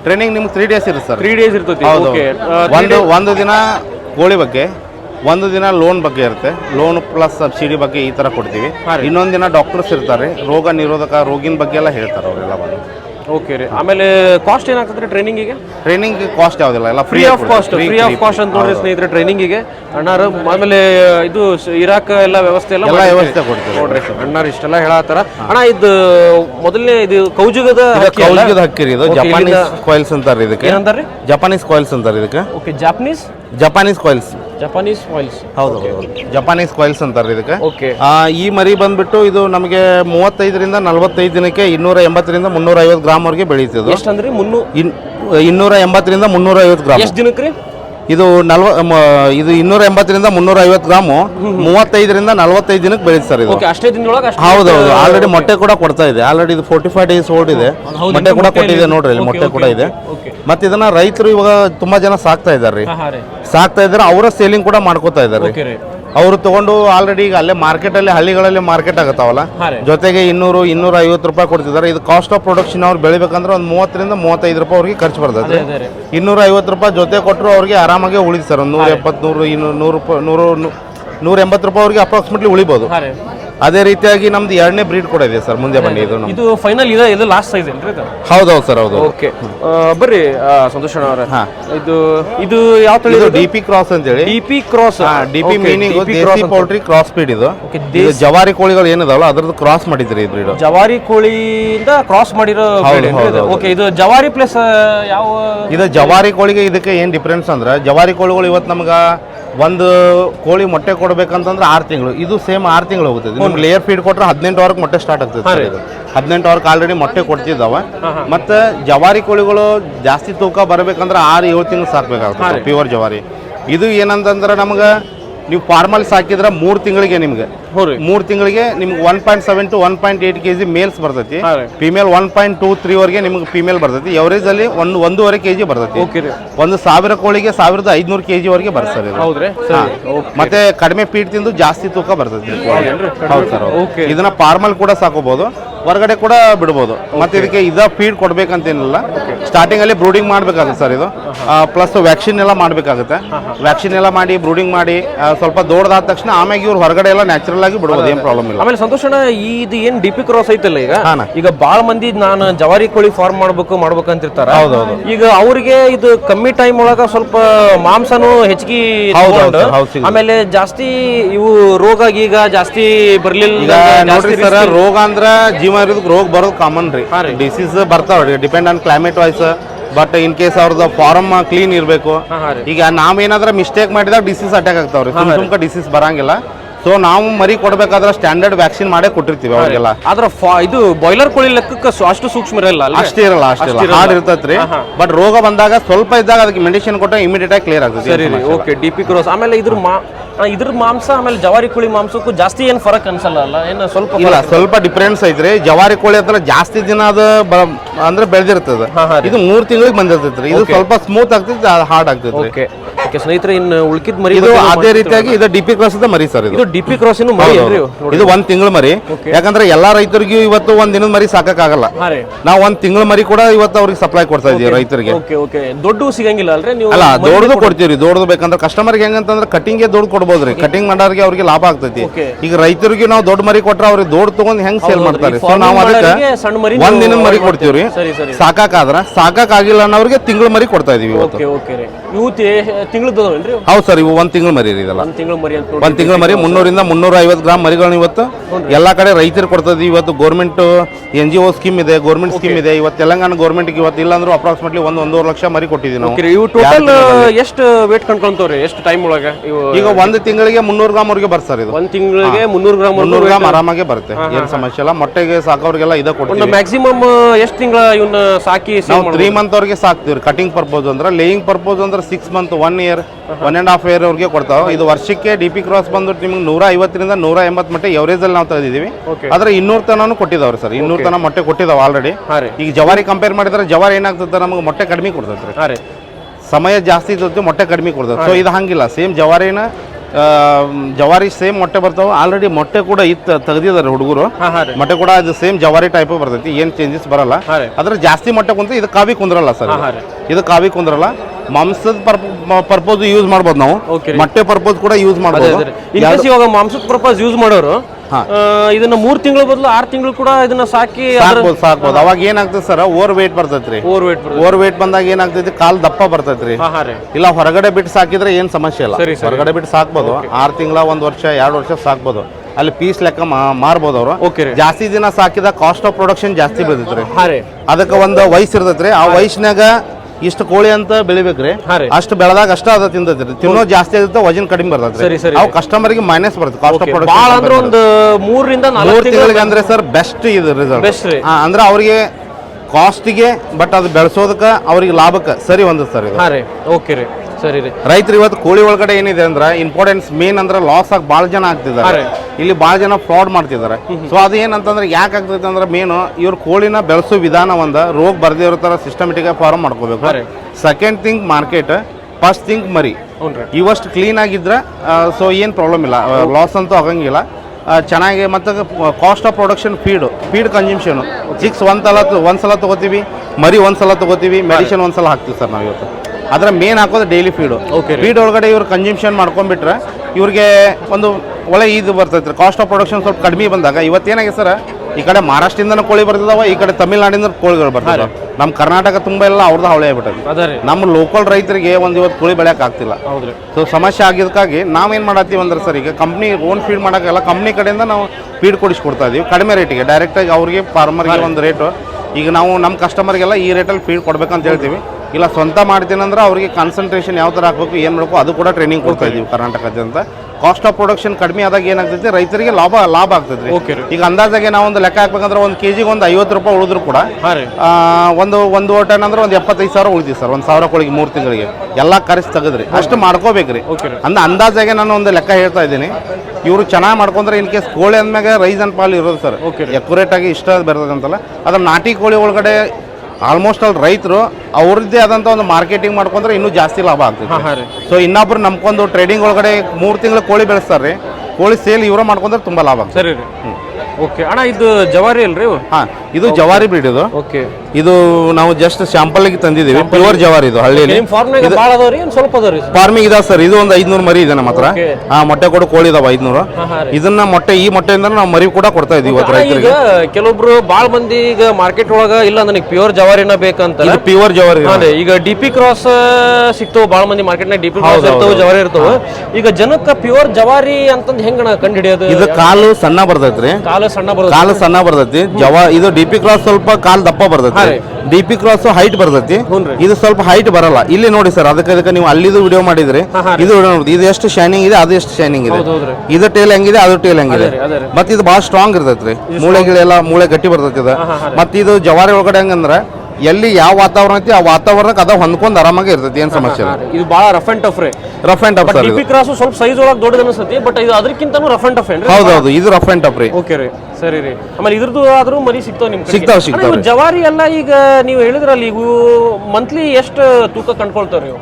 ಟ್ರೈನಿಂಗ್ ನಿಮ್ಗೆ ತ್ರೀ ಡೇಸ್ ಇರುತ್ತೆ ಸರ್. ತ್ರೀ ಡೇಸ್ ಇರ್ತದೆ ಹೌದು ಒಂದು ಒಂದು ದಿನ ಕೋಳಿ ಬಗ್ಗೆ ಒಂದು ದಿನ ಲೋನ್ ಬಗ್ಗೆ ಇರುತ್ತೆ. ಲೋನ್ ಪ್ಲಸ್ ಸಬ್ಸಿಡಿ ಬಗ್ಗೆ ಈ ಥರ ಕೊಡ್ತೀವಿ. ಇನ್ನೊಂದು ದಿನ ಡಾಕ್ಟರ್ಸ್ ಇರ್ತಾರೆ. ರೋಗ ನಿರೋಧಕ ರೋಗಿನ ಬಗ್ಗೆ ಎಲ್ಲ ಹೇಳ್ತಾರೆ ಅವರೆಲ್ಲ ಬಂದು. ಓಕೆ ರೀ. ಆಮೇಲೆ ಕಾಸ್ಟ್ ಏನಾಗ್ತದೆ ಟ್ರೈನಿಂಗಿಗೆ ಟ್ರೈನಿಂಗ್ ಕಾಸ್ಟ್ ಯಾವುದಿಲ್ಲ ಎಲ್ಲ free of cost free of cost ಅಂತ ನೋಡಿ ಸ್ನೇಹಿತರೆ ಟ್ರೈನಿಂಗಿಗೆ ಅಣ್ಣಾರು ಆಮೇಲೆ ಇದು ಇರಾಕ್ ಎಲ್ಲ ವ್ಯವಸ್ಥೆ ಎಲ್ಲ. ವ್ಯವಸ್ಥೆ ಕೊಡ್ತೀವಿ. ನೋಡ್ರಿ ಅಣ್ಣಾರು ಇಷ್ಟೆಲ್ಲ ಹೇಳತ್ತಾರ. ಅಣ್ಣ ಇದು ಮೊದಲನೇ ಇದು ಕೌಜುಗದ ಕೌಜುಗದ ಹಕ್ಕಿ ರೀ ಇದು ಜಪಾನೀಸ್ ಕಾಯಿಲ್ಸ್ ಅಂತಾರೆ ಇದಕ್ಕೆ. ಏನಂತಾರೆ ಜಪಾನೀಸ್ ಕಾಯಿಲ್ಸ್ ಅಂತಾರೆ ಇದಕ್ಕೆ. Okay Japanese Japanese quails Japanese oils ಹೌದು ಜಪಾನೀಸ್ ಕಾಯಿಲ್ಸ್ ಅಂತಾರೆ ಇದಕ್ಕೆ. ಓಕೆ ಆ, ಈ ಮರಿ ಬಂದ್ಬಿಟ್ಟು ಇದು ನಮಗೆ ಮೂವತ್ತೈದರಿಂದ ನಲವತ್ತೈದು ದಿನಕ್ಕೆ ಇನ್ನೂರ ಎಂಬತ್ತರಿಂದ ಮುನ್ನೂರ ಐವತ್ತು ಗ್ರಾಮ್ ವರೆಗೆ ಬೆಳೀತದೆ ಎಷ್ಟು ಅಂದ್ರಿ ಮುನ್ನೂ ಇನ್ ಇನ್ನೂರ ಎಂಬತ್ತರಿಂದ ಮುನ್ನೂರ ಐವತ್ತು ಗ್ರಾಮ್. ಎಷ್ಟು ದಿನಕ್ಕೆ ರೀ ಇದು ನಲ್ವ ಮ- ಇದು ಇನ್ನೂರ ಎಂಬತ್ತರಿಂದ ಮುನ್ನೂರ ಐವತ್ತು ಗ್ರಾಮು ಮೂವತ್ತೈದರಿಂದ ನಲವತ್ತೈದು ದಿನಕ್ಕೆ ಬೆಳೀತು ಸರ್ ಇದು. ಓಕೆ ಅಷ್ಟೇ ದಿನದೊಳಗೆ ಹೌದು ಹೌದೌದು ಆಲ್ರೆಡಿ ಮೊಟ್ಟೆ ಕೂಡ ಕೊಡ್ತಾ ಇದೆ. ಆಲ್ರೆಡಿ ಇದು ಫೋರ್ಟಿ ಫೈವ್ ಡೇಸ್ ಓಲ್ಡ್ ಇದೆ ಮೊಟ್ಟೆ ಕೂಡ ಕೊಟ್ಟಿದೆ. ನೋಡ್ರಿ ಇಲ್ಲಿ ಮೊಟ್ಟೆ ಕೂಡ ಇದೆ. ಮತ್ತೆ ಇದನ್ನ ರೈತರು ಇವಾಗ ತುಂಬಾ ಜನ ಸಾಕ್ತಾ ಇದ್ದಾರೆ ರೀ. ಸಾಕ್ತಾ ಇದ್ದಾರೆ ಅವರ ಸೇಲಿಂಗ್ ಕೂಡ ಮಾಡ್ಕೋತಾ ಇದ್ದಾರೆ ಅವರು ತಗೊಂಡು ಆಲ್ರೆಡಿ ಈಗ ಅಲ್ಲೇ ಮಾರ್ಕೆಟ್ ಅಲ್ಲಿ ಹಳ್ಳಿಗಳಲ್ಲಿ ಮಾರ್ಕೆಟ್ ಆಗತ್ತಾವಲ್ಲ? ಜೊತೆಗೆ ಇನ್ನೂರು ಇನ್ನೂರ ಐವತ್ತು ರೂಪಾಯಿ ಕೊಡ್ತಿದ್ದಾರೆ. ಇದು ಕಾಸ್ಟ್ ಆಫ್ ಪ್ರೊಡಕ್ಷನ್ ಅವ್ರು ಬೆಳಿಬೇಕಂದ್ರೆ ಒಂದು ಮೂವತ್ತರಿಂದ ಮೂವತ್ತೈದು ರೂಪಾಯಿ ಅವ್ರಿಗೆ ಖರ್ಚು ಬರ್ತದೆ ಇನ್ನೂರ ಐವತ್ತು ರೂಪಾಯಿ ಜೊತೆ ಕೊಟ್ಟರು ಅವ್ರಿಗೆ ಆರಾಮಾಗಿ ಉಳಿದು ಸರ್. ಒಂದು ನೂರ ಎಪ್ಪತ್ತು ನೂರು ಇನ್ನೂರು ನೂರು ರೂಪಾಯಿ ನೂರು ನೂರ ಎಂಬತ್ತು ರೂಪಾಯಿ ಅವ್ರಿಗೆ ಅಪ್ರಾಕ್ಸಿಮೇಟ್ಲಿ ಉಳಿಬೋದು. ಅದೇ ರೀತಿಯಾಗಿ ನಮ್ದು ಎರಡನೇ ಬ್ರೀಡ್ ಕೂಡ ಇದೆ ಸರ್ ಮುಂದೆ ಬನ್ನಿ ಇದು ನಮ್ದು. ಇದು ಫೈನಲ್ ಇದೆ ಇದು ಲಾಸ್ಟ್ ಸೈಜ್ ಏನ್ರಿ ಇದು? ಹೌದು ಸರ್ ಹೌದು ಓಕೆ ಬರ್ರಿ ಸಂತೋಷ್ ಅವ್ರೆ. ಹಾ. ಇದು ಇದು ಯಾವ ತಳಿ ಇದು ಡಿ ಪಿ ಕ್ರಾಸ್ ಅಂತ ಹೇಳಿ DP cross D DP meaning desi poultry cross breed ಇದು. Okay, ಇದು ಜವಾರಿ ಕೋಳಿಗಳು ಏನಿದಾವಲ್ಲ ಅದ್ರದ್ದು ಕ್ರಾಸ್ ಮಾಡಿದ್ರಿ ಈ ಬ್ರೀಡ್ ಜವಾರಿ ಕೋಳಿಯಿಂದ ಕ್ರಾಸ್ ಮಾಡಿರೋ ಬ್ರೀಡ್ ಹೌದು, ಹೌದು. ಓಕೆ ಇದು ಜವಾರಿ ಪ್ಲಸ್ ಯಾವ ಇದು ಜವಾರಿ ಕೋಳಿಗೆ ಇದಕ್ಕೆ ಏನು ಡಿಫರೆನ್ಸ್ ಅಂದ್ರೆ ಜವಾರಿ ಕೋಳಿಗಳು ಇವತ್ತು ನಮ್ಗ ಒಂದು ಕೋಳಿ ಮೊಟ್ಟೆ ಕೊಡಬೇಕಂತಂದ್ರೆ ಆರು ತಿಂಗಳು. ಇದು ಸೇಮ್ ಆರು ತಿಂಗಳು ಹೋಗುತ್ತೆ. ನಿಮ್ಗೆ ಲೇಯರ್ ಫೀಡ್ ಕೊಟ್ಟರೆ ಹದಿನೆಂಟು ವಾರಕ್ಕೆ ಮೊಟ್ಟೆ ಸ್ಟಾರ್ಟ್ ಆಗ್ತದೆ ಸರ್ ಇದು. ಹದಿನೆಂಟು ವಾರಕ್ಕೆ ಆಲ್ರೆಡಿ ಮೊಟ್ಟೆ ಕೊಡ್ತಿದ್ದಾವೆ. ಮತ್ತು ಜವಾರಿ ಕೋಳಿಗಳು ಜಾಸ್ತಿ ತೂಕ ಬರಬೇಕಂದ್ರೆ ಆರು ಏಳು ತಿಂಗಳು ಸಾಕಬೇಕಾಗ್ತದೆ ಪ್ಯೂರ್ ಜವಾರಿ. ಇದು ಏನಂತಂದ್ರೆ ನಮ್ಗೆ ನೀವು ಫಾರ್ಮಲ್ ಸಾಕಿದ್ರೆ ಮೂರು ತಿಂಗಳಿಗೆ ನಿಮ್ಗೆ. ಮೂರು ತಿಂಗಳಿಗೆ ನಿಮ್ಗೆ one point seven to one point eight K G males ಬರ್ತೈತಿ. Female one point two three ವರೆಗೆ ನಿಮ್ಗೆ ಫಿಮೇಲ್ ಬರ್ತೈತಿ. ಎವರೇಜ್ ಅಲ್ಲಿ ಒಂದು ಒಂದೂವರೆ ಕೆ ಜಿ ಬರ್ತೈತಿ. ಒಂದು ಸಾವಿರ ಕೋಳಿಗೆ ಸಾವಿರದ ಐದ್ನೂರು ಕೆ ಜಿವರೆಗೆ ಬರ್ತದೆ ಮತ್ತೆ ಕಡಿಮೆ ಪೀಟ್ ತಿಂದು ಜಾಸ್ತಿ ತೂಕ ಬರ್ತೈತಿ? ಹೌದು ಸರ್. ಇದನ್ನ ಫಾರ್ಮಲ್ ಕೂಡ ಸಾಕೋಬಹುದು ಹೊರಗಡೆ ಕೂಡ ಬಿಡ್ಬೋದು. ಮತ್ತೆ ಇದಕ್ಕೆ ಇದ ಫೀಡ್ ಕೊಡ್ಬೇಕಂತೇನಿಲ್ಲ. ಸ್ಟಾರ್ಟಿಂಗ್ ಅಲ್ಲಿ ಬ್ರೂಡಿಂಗ್ ಮಾಡ್ಬೇಕಾಗುತ್ತೆ ಸರ್ ಇದು. ಪ್ಲಸ್ ವ್ಯಾಕ್ಸಿನ್ ಎಲ್ಲ ಮಾಡ್ಬೇಕಾಗುತ್ತೆ. ವ್ಯಾಕ್ಸಿನ್ ಎಲ್ಲ ಮಾಡಿ ಬ್ರೂಡಿಂಗ್ ಮಾಡಿ ಸ್ವಲ್ಪ ದೊಡ್ಡದಾದ ತಕ್ಷಣ ಆಮ್ಯಾಗ ಇವ್ರು ಹೊರಗಡೆ ಎಲ್ಲ ನ್ಯಾಚುರಲ್ ಆಗಿ ಬಿಡ್ಬೋದು ಏನ್ ಪ್ರಾಬ್ಲಮ್ ಇಲ್ಲ. ಆಮೇಲೆ ಸಂತೋಷಣ ಇದು ಏನ್ ಡಿಪಿ ಕ್ರಾಸ್ ಐತಲ್ಲ ಈಗ. ಈಗ ಬಾಳ ಮಂದಿ ನಾನು ಜವಾರಿ ಕೋಳಿ ಫಾರ್ಮ್ ಮಾಡ್ಬೇಕು ಮಾಡ್ಬೇಕು ಅಂತಿರ್ತಾರೆ ಹೌದೌದು. ಈಗ ಅವ್ರಿಗೆ ಇದು ಕಮ್ಮಿ ಟೈಮ್ ಒಳಗ ಸ್ವಲ್ಪ ಮಾಂಸನು ಹೆಚ್ಚಿಗೆ. ಆಮೇಲೆ ಜಾಸ್ತಿ ಇವು ರೋಗ ಈಗ ಜಾಸ್ತಿ ಬರ್ಲಿಲ್ಲ ಈಗ ನೋಡ್ರಿ ಸರ್ ರೋಗ ಅಂದ್ರ ಜೀವ ಇರೋದಕ್ಕೆ ರೋಗ ಬರೋದು ಕಾಮನ್ ರೀ. ಡಿಸೀಸ್ ಬರ್ತಾವ ರೀ. Depend on climate wise but in case ಅವ್ರದ್ದು ಫಾರಮ್ ಕ್ಲೀನ್ ಇರಬೇಕು. ಈಗ ನಾವೇನಾದ್ರ ಮಿಸ್ಟೇಕ್ ಮಾಡಿದಾಗ ಡಿಸೀಸ್ ಅಟ್ಯಾಕ್ ಆಗ್ತಾವ್ರಿ. ಸುಮ್ ಸುಮ್ಕ ಡಿಸೀಸ್ ಬರಂಗಿಲ್ಲ. ಸೊ ನಾವು ಮರಿ ಕೊಡಬೇಕಾದ್ರೆ ಸ್ಟ್ಯಾಂಡರ್ಡ್ ವ್ಯಾಕ್ಸಿನ್ ಮಾಡೇ ಕೊಟ್ಟಿರ್ತೀವಿ ಅವ್ರಿಗೆಲ್ಲ. ಆದ್ರ ಇದು ಬಾಯ್ಲರ್ ಕೋಳಿ ಲೆಕ್ಕಕ್ಕೆ ಅಷ್ಟು ಸೂಕ್ಷ್ಮ ಇರಲ್ಲ ಅಷ್ಟೇ ಇರಲ್ಲ ಅಷ್ಟೇ ಹಾಡ್ ಇರಲ್ಲ. ಹಾರ್ಡ್ ಇರ್ತೈತ್ರಿ. ಬಟ್ ರೋಗ ಬಂದಾಗ ಸ್ವಲ್ಪ ಇದ್ದಾಗ ಅದಕ್ಕೆ ಮೆಡಿಸಿನ್ ಕೊಟ್ಟ ಇಮಿಡಿಯೇಟ್ ಆಗಿ ಕ್ಲಿಯರ್ ಆಗ್ತದೆ ಸರಿ ಓಕೆ ಡಿ ಪಿ ಕ್ರಾಸ್ ಆಮೇಲೆ ಇದ್ರ ಇದ್ರ ಮಾಂಸ ಆಮೇಲೆ ಜವಾರಿ ಕೋಳಿ ಮಾಂಸಕ್ಕೂ ಜಾಸ್ತಿ ಏನ್ ಫರಕ್ ಅನ್ಸಲ್ಲ ಅಲ್ಲ? ಏನು ಸ್ವಲ್ಪ ಇಲ್ಲ ಸ್ವಲ್ಪ ಡಿಫ್ರೆನ್ಸ್ ಐತ್ರಿ. ಜವಾರಿ ಕೋಳಿ ಹತ್ರ ಜಾಸ್ತಿ ದಿನ ಅದು ಅಂದ್ರೆ ಬೆಳೆದಿರ್ತದ. ಇದು ಮೂರ್ ತಿಂಗಳಿಗೆ ಬಂದಿರ್ತೈತ್ರಿ. ಇದು ಸ್ವಲ್ಪ ಸ್ಮೂತ್ ಆಗ್ತೈತಿ ಹಾರ್ಡ್ ಆಗ್ತೈತಿ ಓಕೆ ಓಕೆ ಸ್ನೇಹಿತರೆ ಇನ್ನು ಉಳ್ಕಿದ ಮರಿ ಇದು ಅದೇ ರೀತಿಯಾಗಿ ಇದು ಡಿಪಿ ಕ್ರಾಸ್ ಮರಿ ಸರ್ ಇದು. ಡಿಪಿ ಕ್ರಾಸ್ ಇನ್ನು ಮರಿ ಇದು ಒಂದ್ ತಿಂಗಳ ಮರಿ. ಯಾಕಂದ್ರೆ ಎಲ್ಲಾ ರೈತರಿಗೂ ಇವತ್ತು ಒಂದ್ ದಿನದ ಮರಿ ಸಾಕಾಗಲ್ಲ ನಾವು ಒಂದ್ ತಿಂಗಳ ಮರಿ ಕೂಡ ಇವತ್ತು ಅವ್ರಿಗೆ ಸಪ್ಲೈ ಕೊಡ್ತಾ ಇದೀವಿ ರೈತರಿಗೆ. ಓಕೆ ಓಕೆ ದೊಡ್ಡ ಸಿಗಂಗಿಲ್ಲ ಅಲ್ರಿ ನೀವು ಅಲ್ಲ ದೊಡ್ಡದು ಕೊಡ್- ಕೊಡ್ತೀವಿ ದೊಡ್ಡದು ಬೇಕಂದ್ರೆ ಕಸ್ಟಮರ್ಗೆ ಹೆಂಗಂತಂದ್ರೆ ಕಟಿಂಗ್ ದೊಡ್ಡ ಕೊಡ್ಬೋದ್ರಿ ಕಟಿಂಗ್ ಮಾಡೋರಿಗೆ ಅವ್ರಿಗೆ ಲಾಭ ಆಗ್ತೈತಿ. ಈಗ ರೈತರಿಗೆ ನಾವು ದೊಡ್ಡ ಮರಿ ಕೊಟ್ರೆ ಅವ್ರಿಗೆ ದೊಡ್ಡ ತಗೊಂಡ್ ಹೆಂಗ್ ಸೇಲ್ ಮಾಡ್ತಾರೆ? ಸೊ ನಾವು ಅದಕ್ಕೆ ಒಂದ್ ದಿನ ಮರಿ ಕೊಡ್ತೀವ್ರಿ. ಸಾಕಾಕಾದ್ರ ಸಾಕಾಗಿಲ್ಲ ಅನ್ನೋರಿಗೆ ತಿಂಗಳ ಮರಿ ಕೊಡ್ತಾ ಇದೀವಿ ಹೌದು ಸರ್ ಇವು ಒಂದ್ ತಿಂಗಳ ಮರಿ ಇದೆಲ್ಲ. ಒಂದ್ ತಿಂಗಳ ಮರಿ ಮುನ್ನೂರಿಂದ ಮುನ್ನೂರ ಐವತ್ತು ಗ್ರಾಮ್ ಮರಿಗಳನ್ನ ಇವತ್ತು. ಎಲ್ಲಾ ಕಡೆ ರೈತರು ಕೊಡ್ತದೆ ಇವತ್ತು. Government N G O scheme ಇದೆ ಗೌರ್ಮೆಂಟ್ ಸ್ಕೀಮ್ ಇದೆ. ಇವತ್ತು ತೆಲಂಗಾಣ ಗೌರ್ಮೆಂಟ್ ಇವತ್ತು ಇಲ್ಲಾಂದ್ರೂ ಅಪ್ರಾಕ್ಸಿಮೇಟ್ಲಿ ಒಂದ್ ಒಂದೂವರೆ ಲಕ್ಷ ಮರಿ ಕೊಟ್ಟಿದ್ದೀವಿ ನಾವು. ಎಷ್ಟು ವೇಟ್ ಕಂಡ್ಕೊಂತವ್ರಿ ಎಷ್ಟು ಟೈಮ್ ಒಳಗೆ ಈಗ ಒಂದು ತಿಂಗಳಿಗೆ ಮುನ್ನೂರು ಗ್ರಾಮ್ ಅವ್ರಿಗೆ ಬರ್ತಾರೆ ಸರ್ ಇದು. ಒಂದ್ ತಿಂಗಳಿಗೆ ಮುನ್ನೂರು ಗ್ರಾಮ್ ಮುನ್ನೂರು ಗ್ರಾಮ್ ಆರಾಮಾಗೆ ಬರುತ್ತೆ. ಏನ್ ಸಮಸ್ಯೆ ಇಲ್ಲ. ಮೊಟ್ಟೆಗೆ ಸಾಕೋರಿಗೆಲ್ಲ ಇದೇ ಒಂದು ಕೊಡ್ತೀವಿ ಮ್ಯಾಕ್ಸಿಮಮ್ ಎಷ್ಟು ತಿಂಗಳ ಇವನ್ನ ಸಾಕಿ ನಾವು ತ್ರೀ ಮಂತ್ ಅವ್ರಿಗೆ ಸಾಕ್ತೀವಿ ಕಟಿಂಗ್ ಪರ್ಪೋಸ್ ಅಂದ್ರೆ ಲೇಯಿಂಗ್ ಪರ್ಪೋಸ್ ಅಂದ್ರೆ six month one year one and half year ಅವ್ರಿಗೆ ಕೊಡ್ತಾವೆ. ಇದು ವರ್ಷಕ್ಕೆ ಡಿ ಪಿ ಕ್ರಾಸ್ ಬಂದು ನಿಮ್ಗೆ ನೂರ ಐವತ್ತರಿಂದ ನೂರ ಎಂಬತ್ತು ಮೊಟ್ಟೆ ಎವರೇಜಲ್ಲಿ ನಾವು ತೆಗೆದಿದ್ದೀವಿ. ಆದ್ರೆ ಇನ್ನೂರು ತನೂ ಕೊಟ್ಟಿದಾವ್ರಿ ಸರ್. ಇನ್ನೂರು ತನ ಮೊಟ್ಟೆ ಕೊಟ್ಟಿದ್ದಾವೆ ಆಲ್ರೆಡಿ ಈಗ ಜವಾರಿ ಕಂಪೇರ್ ಮಾಡಿದ್ರೆ ಜವಾರಿ ಏನಾಗ್ತದೆ ನಮಗೆ ಮೊಟ್ಟೆ ಕಡಿಮೆ ಕೊಡ್ತೈತೆ ಸಮಯ ಜಾಸ್ತಿ ಇದ್ದದ್ದು ಮೊಟ್ಟೆ ಕಡಿಮೆ ಕೊಡ್ತದೆ ಸೊ ಇದು ಹಂಗಿಲ್ಲ. ಸೇಮ್ ಜವಾರಿನ ಜವಾರಿ ಸೇಮ್ ಮೊಟ್ಟೆ ಬರ್ತಾವ. ಆಲ್ರೆಡಿ ಮೊಟ್ಟೆ ಕೂಡ ಇತ್ತು ತೆಗೆದಿದ್ದಾರೆ ಹುಡುಗರು. ಮೊಟ್ಟೆ ಕೂಡ ಅದು ಸೇಮ್ ಜವಾರಿ ಟೈಪ್ ಬರ್ತೈತಿ ಏನ್ ಚೇಂಜಸ್ ಬರಲ್ಲ. ಅದ್ರ ಜಾಸ್ತಿ ಮೊಟ್ಟೆ ಕುಂತ ಇದು ಕಾವಿ ಕುಂದ್ರಲ್ಲ ಸರ್ ಇದು. ಕಾವಿ ಕುಂದ್ರಲ್ಲ. ಮಾಂಸದ ಪರ್ಪೋಸ್ ಯೂಸ್ ಮಾಡ್ಬೋದು ನಾವು. ಮೊಟ್ಟೆ ಪರ್ಪೋಸ್ ಕೂಡ ಯೂಸ್ ಮಾಡಬಹುದು ಇವಾಗ ಮಾಂಸದ ಪರ್ಪೋಸ್ ಯೂಸ್ ಮಾಡೋರು ಇದನ್ನ ಮೂರ್ ತಿಂಗಳ ಬದಲು ಆರ್ ತಿಂಗಳು ಕೂಡ ಇದನ್ನ ಸಾಕಿ ಸಾಕ್ಬೋದು ಸಾಕ್ಬೋದು. ಅವಾಗ ಏನಾಗ್ತದೆ ಸರ್? ಓವರ್ ವೇಟ್ ಬರ್ತೈತ್ರಿ. ಓವರ್ ವೇಟ್ ಓವರ್ ವೇಟ್ ಬಂದಾಗ ಏನಾಗ್ತೈತಿ? ಕಾಲ್ ದಪ್ಪ ಬರ್ತೈತ್ರಿ. ಇಲ್ಲ ಹೊರಗಡೆ ಬಿಟ್ಟು ಸಾಕಿದ್ರೆ ಏನ್ ಸಮಸ್ಯೆ ಇಲ್ಲ. ಹೊರಗಡೆ ಬಿಟ್ಟು ಸಾಕ್ಬೋದು. ಆರ್ ತಿಂಗಳ ಒಂದ್ ವರ್ಷ ಎರಡು ವರ್ಷ ಸಾಕ್ಬೋದು. ಅಲ್ಲಿ ಪೀಸ್ ಲೆಕ್ಕ ಮಾರ್ಬೋದು ಅವರು. ಜಾಸ್ತಿ ದಿನ ಸಾಕಿದ ಕಾಸ್ಟ್ ಆಫ್ ಪ್ರೊಡಕ್ಷನ್ ಜಾಸ್ತಿ ಬೀಳ್ತೈತ್ರಿ. ಹಾ ರೀ. ಅದಕ್ಕೆ ಒಂದು ವಯಸ್ಸು ಇರ್ತೈತ್ರಿ. ಆ ವಯಸ್ಸಿನಾಗ ಇಷ್ಟು ಕೋಳಿ ಅಂತ ಬೆಳಿಬೇಕ್ರಿ. ಅಷ್ಟು ಬೆಳೆದಾಗ ಅಷ್ಟ ಅದ ತಿಂತೈತ್ರಿ ತಿನ್ನೋ ಜಾಸ್ತಿ ಆಗುತ್ತೆ ವಜನ್ ಕಡಿಮೆ ಬರ್ತೈತ್ರಿ. ಅವು ಕಸ್ಟಮರ್ಗೆ ಮೈನಸ್ ಬರುತ್ತೆ ಕಾಸ್ಟ್ ಆಫ್ ಪ್ರೊಡಕ್ಷನ್ ಒಂದು ಮೂರರಿಂದ ಮೂರು ನಾಲ್ಕು ತಿಂಗಳಿಗೆ ತಿಂಗಳು ಅಂದ್ರೆ ಸರ್ ಬೆಸ್ಟ್ ಇದು ರಿಸಲ್ಟ್ ಅಂದ್ರೆ ಅವ್ರಿಗೆ ಕಾಸ್ಟಿಗೆ ಬಟ್ ಅದು ಬೆಳೆಸೋದಕ್ಕೆ ಅವ್ರಿಗೆ ಲಾಭಕ್ಕೆ ಸರಿ ಒಂದು ಸರ್ ಓಕೆ ರೀ. ಸರಿ ರೀ. ರೈತರು ಇವತ್ತು ಕೋಳಿ ಒಳಗಡೆ ಏನಿದೆ ಅಂದ್ರೆ ಇಂಪಾರ್ಟೆನ್ಸ್ ಮೇನ್ ಅಂದ್ರೆ ಲಾಸ್ ಆಗಿ ಭಾಳ ಜನ ಆಗ್ತಿದ್ದಾರೆ. ಇಲ್ಲಿ ಭಾಳ ಜನ ಫ್ರಾಡ್ ಮಾಡ್ತಿದ್ದಾರೆ. ಸೊ ಅದು ಏನಂತಂದ್ರೆ ಯಾಕೆ ಆಗ್ತೈತೆ ಅಂದ್ರೆ ಮೇನು ಇವ್ರ ಕೋಳಿನ ಬೆಳೆಸೋ ವಿಧಾನ ಒಂದ ರೋಗ ಬರ್ದೇ ಇರೋ ಥರ ಸಿಸ್ಟಮೆಟಿಕ್ ಫಾರ್ಮ್ ಮಾಡ್ಕೋಬೇಕು. Second thing market first thing ಮರಿ. ಇವಷ್ಟು ಕ್ಲೀನ್ ಆಗಿದ್ರೆ ಸೊ ಏನು ಪ್ರಾಬ್ಲಮ್ ಇಲ್ಲ. ಲಾಸ್ ಅಂತೂ ಆಗಂಗಿಲ್ಲ. ಚೆನ್ನಾಗಿ ಮತ್ತು cost of production feed feed consumption chicks ಒಂದು ಸಲ ತಗೋತೀವಿ ಮರಿ ಒಂದ್ಸಲ ತಗೋತೀವಿ ಒಂದು ಸಲ ಹಾಕ್ತೀವಿ ಸರ್ ನಾವು ಇವತ್ತು. ಅದ್ರ ಮೇನ್ ಹಾಕೋದು ಡೈಲಿ ಫೀಡು ಓಕೆ ಫೀಡ್ ಒಳಗಡೆ ಇವ್ರು ಕನ್ಸ್ಯೂಮ್ಷನ್ ಮಾಡ್ಕೊಂಡ್ಬಿಟ್ರೆ ಇವ್ರಿಗೆ ಒಂದು ಒಳ್ಳೆ ಇದು ಬರ್ತೈತೆ ಕಾಸ್ಟ್ ಆಫ್ ಪ್ರೊಡಕ್ಷನ್ ಸ್ವಲ್ಪ ಕಡಿಮೆ ಬಂದಾಗ ಇವತ್ತೇನಾಗಿದೆ ಸರ್? ಈ ಕಡೆ ಮಹಾರಾಷ್ಟ್ರದಿಂದನೂ ಕೋಳಿ ಬರ್ತಿದಾವ ಈ ಕಡೆ ತಮಿಳ್ನಾಡಿಂದ ಕೋಳಿಗಳು ಬರ್ತಿದಾವೆ. ನಮ್ಮ ಕರ್ನಾಟಕ ತುಂಬ ಎಲ್ಲ ಅವ್ರದ್ದು ಹಳೆ ಆಗ್ಬಿಟ್ಟದೆ ನಮ್ಮ ಲೋಕಲ್ ರೈತರಿಗೆ ಒಂದು ಇವತ್ತು ಕೋಳಿ ಬೆಳೆಯಕ್ಕೆ ಆಗ್ತಿಲ್ಲ. ಸೊ ಸಮಸ್ಯೆ ಆಗಿದ್ದಕ್ಕಾಗಿ ನಾವೇನು ಮಾಡತ್ತೀವಿ ಅಂದ್ರೆ ಸರ್ ಈಗ ಕಂಪ್ನಿ ಓನ್ ಫೀಡ್ ಮಾಡೋಕ್ಕೆಲ್ಲ ಕಂಪ್ನಿ ಕಡೆಯಿಂದ ನಾವು ಫೀಡ್ ಕೊಡಿಸ್ಕೊಡ್ತಾ ಇದೀವಿ. ಕಡಿಮೆ ರೇಟಿಗೆ ಡೈರೆಕ್ಟಾಗಿ ಅವ್ರಿಗೆ ಫಾರ್ಮರ್ಗೆ ಒಂದು ರೇಟು ಈಗ ನಾವು ನಮ್ಮ ಕಸ್ಟಮರ್ಗೆಲ್ಲ ಈ ರೇಟಲ್ಲಿ ಫೀಡ್ ಕೊಡ್ಬೇಕಂತ ಹೇಳ್ತೀವಿ. ಇಲ್ಲ ಸ್ವಂತ ಮಾಡ್ತೀನಂದ್ರೆ ಅವರಿಗೆ ಅವ್ರಿಗೆ ಕಾನ್ಸಂಟ್ರೇಷನ್ ಯಾವ ಥರ ಹಾಕಬೇಕು ಏನು ಮಾಡಬೇಕು ಅದು ಕೂಡ ಟ್ರೈನಿಂಗ್ ಕೊಡ್ತಾ ಇದ್ದೀವಿ ಕರ್ನಾಟಕದಂತ ಕಾಸ್ಟ್ ಆಫ್ ಪ್ರೊಡಕ್ಷನ್ ಕಡಿಮೆ ಆದಾಗ ಏನಾಗ್ತೈತಿ ರೈತರಿಗೆ ಲಾಭ ಲಾಭ ಆಗ್ತೈತಿ. ಓಕೆ ಈಗ ಅಂದಾಜಾಗೆ ನಾವು ಒಂದು ಲೆಕ್ಕ ಹಾಕ್ಬೇಕಂದ್ರೆ ಒಂದು ಕೆ ಜಿಗೆ ಒಂದು ಐವತ್ತು ರೂಪಾಯಿ ಉಳಿದ್ರು ಕೂಡ ಒಂದು ಒಂದು ಓಟನ್ ಅಂದ್ರೆ ಒಂದು ಎಪ್ಪತ್ತೈದು ಸಾವಿರ ಉಳಿತೀವಿ ಸರ್ ಒಂದು ಸಾವಿರ ಕೋಳಿಗೆ ಮೂರು ತಿಂಗಳಿಗೆ. ಎಲ್ಲ ಕರೆಸಿ ತೆಗೆದ್ರಿ. ಅಷ್ಟು ಮಾಡ್ಕೋಬೇಕ್ರಿ ಓಕೆ ಅಂದ ಅಂದಾಜಾಗೆ ನಾನು ಒಂದು ಲೆಕ್ಕ ಹೇಳ್ತಾ ಇದ್ದೀನಿ. ಇವರು ಚೆನ್ನಾಗಿ ಮಾಡ್ಕೊಂಡ್ರೆ ಇನ್ ಕೇಸ್ ಕೋಳಿ ಅಂದ್ಮ್ಯಾಗ ರೈಸ್ ಅಂಡ್ ಪಾಲ್ ಇರೋದು ಸರ್. ಎಕ್ಯುರೇಟ್ ಆಗಿ ಇಷ್ಟ ಬರ್ತದಂತಲ್ಲ ಅದ್ರ ನಾಟಿ ಕೋಳಿ ಒಳಗಡೆ ಆಲ್ಮೋಸ್ಟ್ ಅಲ್ಲಿ ರೈತರು ಅವ್ರದ್ದೇ ಆದಂಥ ಒಂದು ಮಾರ್ಕೆಟಿಂಗ್ ಮಾಡ್ಕೊಂಡ್ರೆ ಇನ್ನೂ ಜಾಸ್ತಿ ಲಾಭ ಆಗ್ತದೆ ಸೊ ಇನ್ನೊಬ್ರು ನಂಬ್ಕೊಂಡು ಟ್ರೇಡಿಂಗ್ ಒಳಗಡೆ ಮೂರು ತಿಂಗಳು ಕೋಳಿ ಬೆಳೆಸ್ತಾರೆ ಕೋಳಿ ಸೇಲ್ ಇವರ ಮಾಡ್ಕೊಂಡ್ರೆ ತುಂಬ ಲಾಭ ಆಗ್ತದೆ ಸರಿ ರೀ. ಓಕೆ ಅಣ್ಣ ಇದು ಜವಾರಿ ಅಲ್ರಿ ಇವು? ಹಾ ಇದು ಜವಾರಿ ಬ್ರೀಡ್ ಇದು. ಓಕೆ ಇದು ನಾವು ಜಸ್ಟ್ ಸ್ಯಾಂಪಲ್ಗೆ ತಂದಿದ್ದೀವಿ. ಪ್ಯೂರ್ ಜವಾರಿ ಇದು ಹಳ್ಳಿಯಲ್ಲಿ ನಿಮ್ಮ ಫಾರ್ಮ್ನಾಗ ಭಾಳ ಅದಾವ್ರಿ ಏನು ಸ್ವಲ್ಪ ಅದಾವ್ರಿ? ಫಾರ್ಮಿಂಗ್ ಇದಾವೆ ಸರ್? ಇದು ಒಂದು ಐದ್ನೂರು ಮರಿ ಇದೆ ನಮ್ಮ ಹತ್ರ. Okay. ಹಾ ಮೊಟ್ಟೆ ಕೂಡ ಕೋಳಿ ಇದಾವೆ ಐದ್ನೂರು. ಹಾಂ ಇದನ್ನ ಮೊಟ್ಟೆ ಈ ಮೊಟ್ಟೆಯಿಂದ ನಾವು ಮರಿ ಕೂಡ ಕೊಡ್ತಾ ಇದೀವಿ ಇವತ್ತು ಅಣ್ಣ, ರೈತರಿಗೆ. ಈಗ ಕೆಲವೊಬ್ರು ಭಾಳ ಮಂದಿ ಈಗ ಮಾರ್ಕೆಟ್ ಒಳಗ ಇಲ್ಲ ನನಗೆ ಪ್ಯೂರ್ ಜವಾರಿನ ಬೇಕಂತ ಇದು ಪ್ಯೂರ್ ಜವಾರಿ ಅದೇ ಈಗ ಡಿ ಪಿ ಕ್ರಾಸ್ ಸಿಗ್ತಾವ ಭಾಳ ಮಂದಿ ಮಾರ್ಕೆಟ್ನಾಗ ಡಿ ಪಿ ಕ್ರಾಸ್ ಇರ್ತಾವ ಜವಾರಿ ಇರ್ತಾವ. ಈಗ ಜನಕ್ಕ ಪ್ಯೂರ್ ಜವಾರಿ ಅಂತಂದ್ ಹೆಂಗಣ ಕಂಡು ಹಿಡಿಯೋದು? ಇದು ಕಾಲು ಸಣ್ಣ ಬರ್ತೈತ್ರಿ. ಕಾಲು ಕಾಲು ಸಣ್ಣ ಬರ್ತೈತಿ. ಜವಾ ಇದು ಡಿ ಪಿ ಕ್ರಾಸ್ ಸ್ವಲ್ಪ ಕಾಲ್ ದಪ್ಪ ಬರ್ತೈತಿ. ಡಿ ಪಿ ಕ್ರಾಸ್ ಹೈಟ್ ಬರ್ತೈತಿ. ಇದು ಸ್ವಲ್ಪ ಹೈಟ್ ಬರಲ್ಲ. ಇಲ್ಲಿ ನೋಡಿ ಸರ್ ಅದಕ್ಕೆ ಅದಕ್ಕೆ ನೀವು ಅಲ್ಲಿದು ವಿಡಿಯೋ ಮಾಡಿದ್ರಿ. ಇದು ನೋಡಿ ಇದು ಎಷ್ಟು ಶೈನಿಂಗ್ ಇದೆ ಅದು ಎಷ್ಟು ಶೈನಿಂಗ್ ಇದೆ. ಇದು ಟೇಲ್ ಹೆಂಗಿದೆ ಅದು ಟೇಲ್ ಹೆಂಗಿದೆ. ಮತ್ತೆ ಇದು ಬಹಳ ಸ್ಟ್ರಾಂಗ್ ಇರ್ತೈತ್ರಿ. ಮೂಳೆ ಗಿಳೆಲ್ಲ ಮೂಳೆ ಗಟ್ಟಿ ಬರ್ತೈತಿ ಇದು. ಮತ್ತೆ ಇದು ಜವಾರಿ ಒಳಗಡೆ ಹೆಂಗಂದ್ರೆ ಎಲ್ಲಿ ಯಾವ ವಾತಾವರಣ ಐತಿ ಆ ವಾತಾವರಣಕ್ಕೆ ಅದ ಹೊಂದ್ಕೊಂಡು ಆರಾಮಾಗಿ ಇರ್ತೈತಿ ಏನ್ ಸಮಸ್ಯೆ ಇಲ್ಲ. ಇದು ಬಹಳ ರಫ್ ಅಂಡ್ ಟಫ್ ರೀ. Rough and tough sir DP cross ಸ್ವಲ್ಪ ಸೈಜ್ ಒಳಗೆ ದೊಡ್ಡದು ಅನಿಸುತ್ತೆ ಬಟ್ ಇದು ಅದಕ್ಕಿಂತನೂ ರಫ್ ಅಂಡ್ ಟಫ್ ಏನ್ರಿ? ಹೌದು ಇದು ರಫ್ ಅಂಡ್ ಟಫ್ ರೀ. ಓಕೆ ರೀ ಸರಿ ರೀ. ಆಮೇಲೆ ಇದ್ರದ್ದು ಆದ್ರೂ ಮರಿ ಸಿಗ್ತಾವ ನಿಮ್ಗೆ? ಸಿಗ್ತಾವ್, ಸಿಗ್ತಾವ್ ರೀ. ಜವಾರಿ ಎಲ್ಲ ಈಗ ನೀವು ಹೇಳಿದ್ರಲ್ಲ ಈಗ ಮಂತ್ಲಿ ಎಷ್ಟು ತೂಕ ಕಂಡ್ಕೊಳ್ತಾವ್ರಿ ಇವು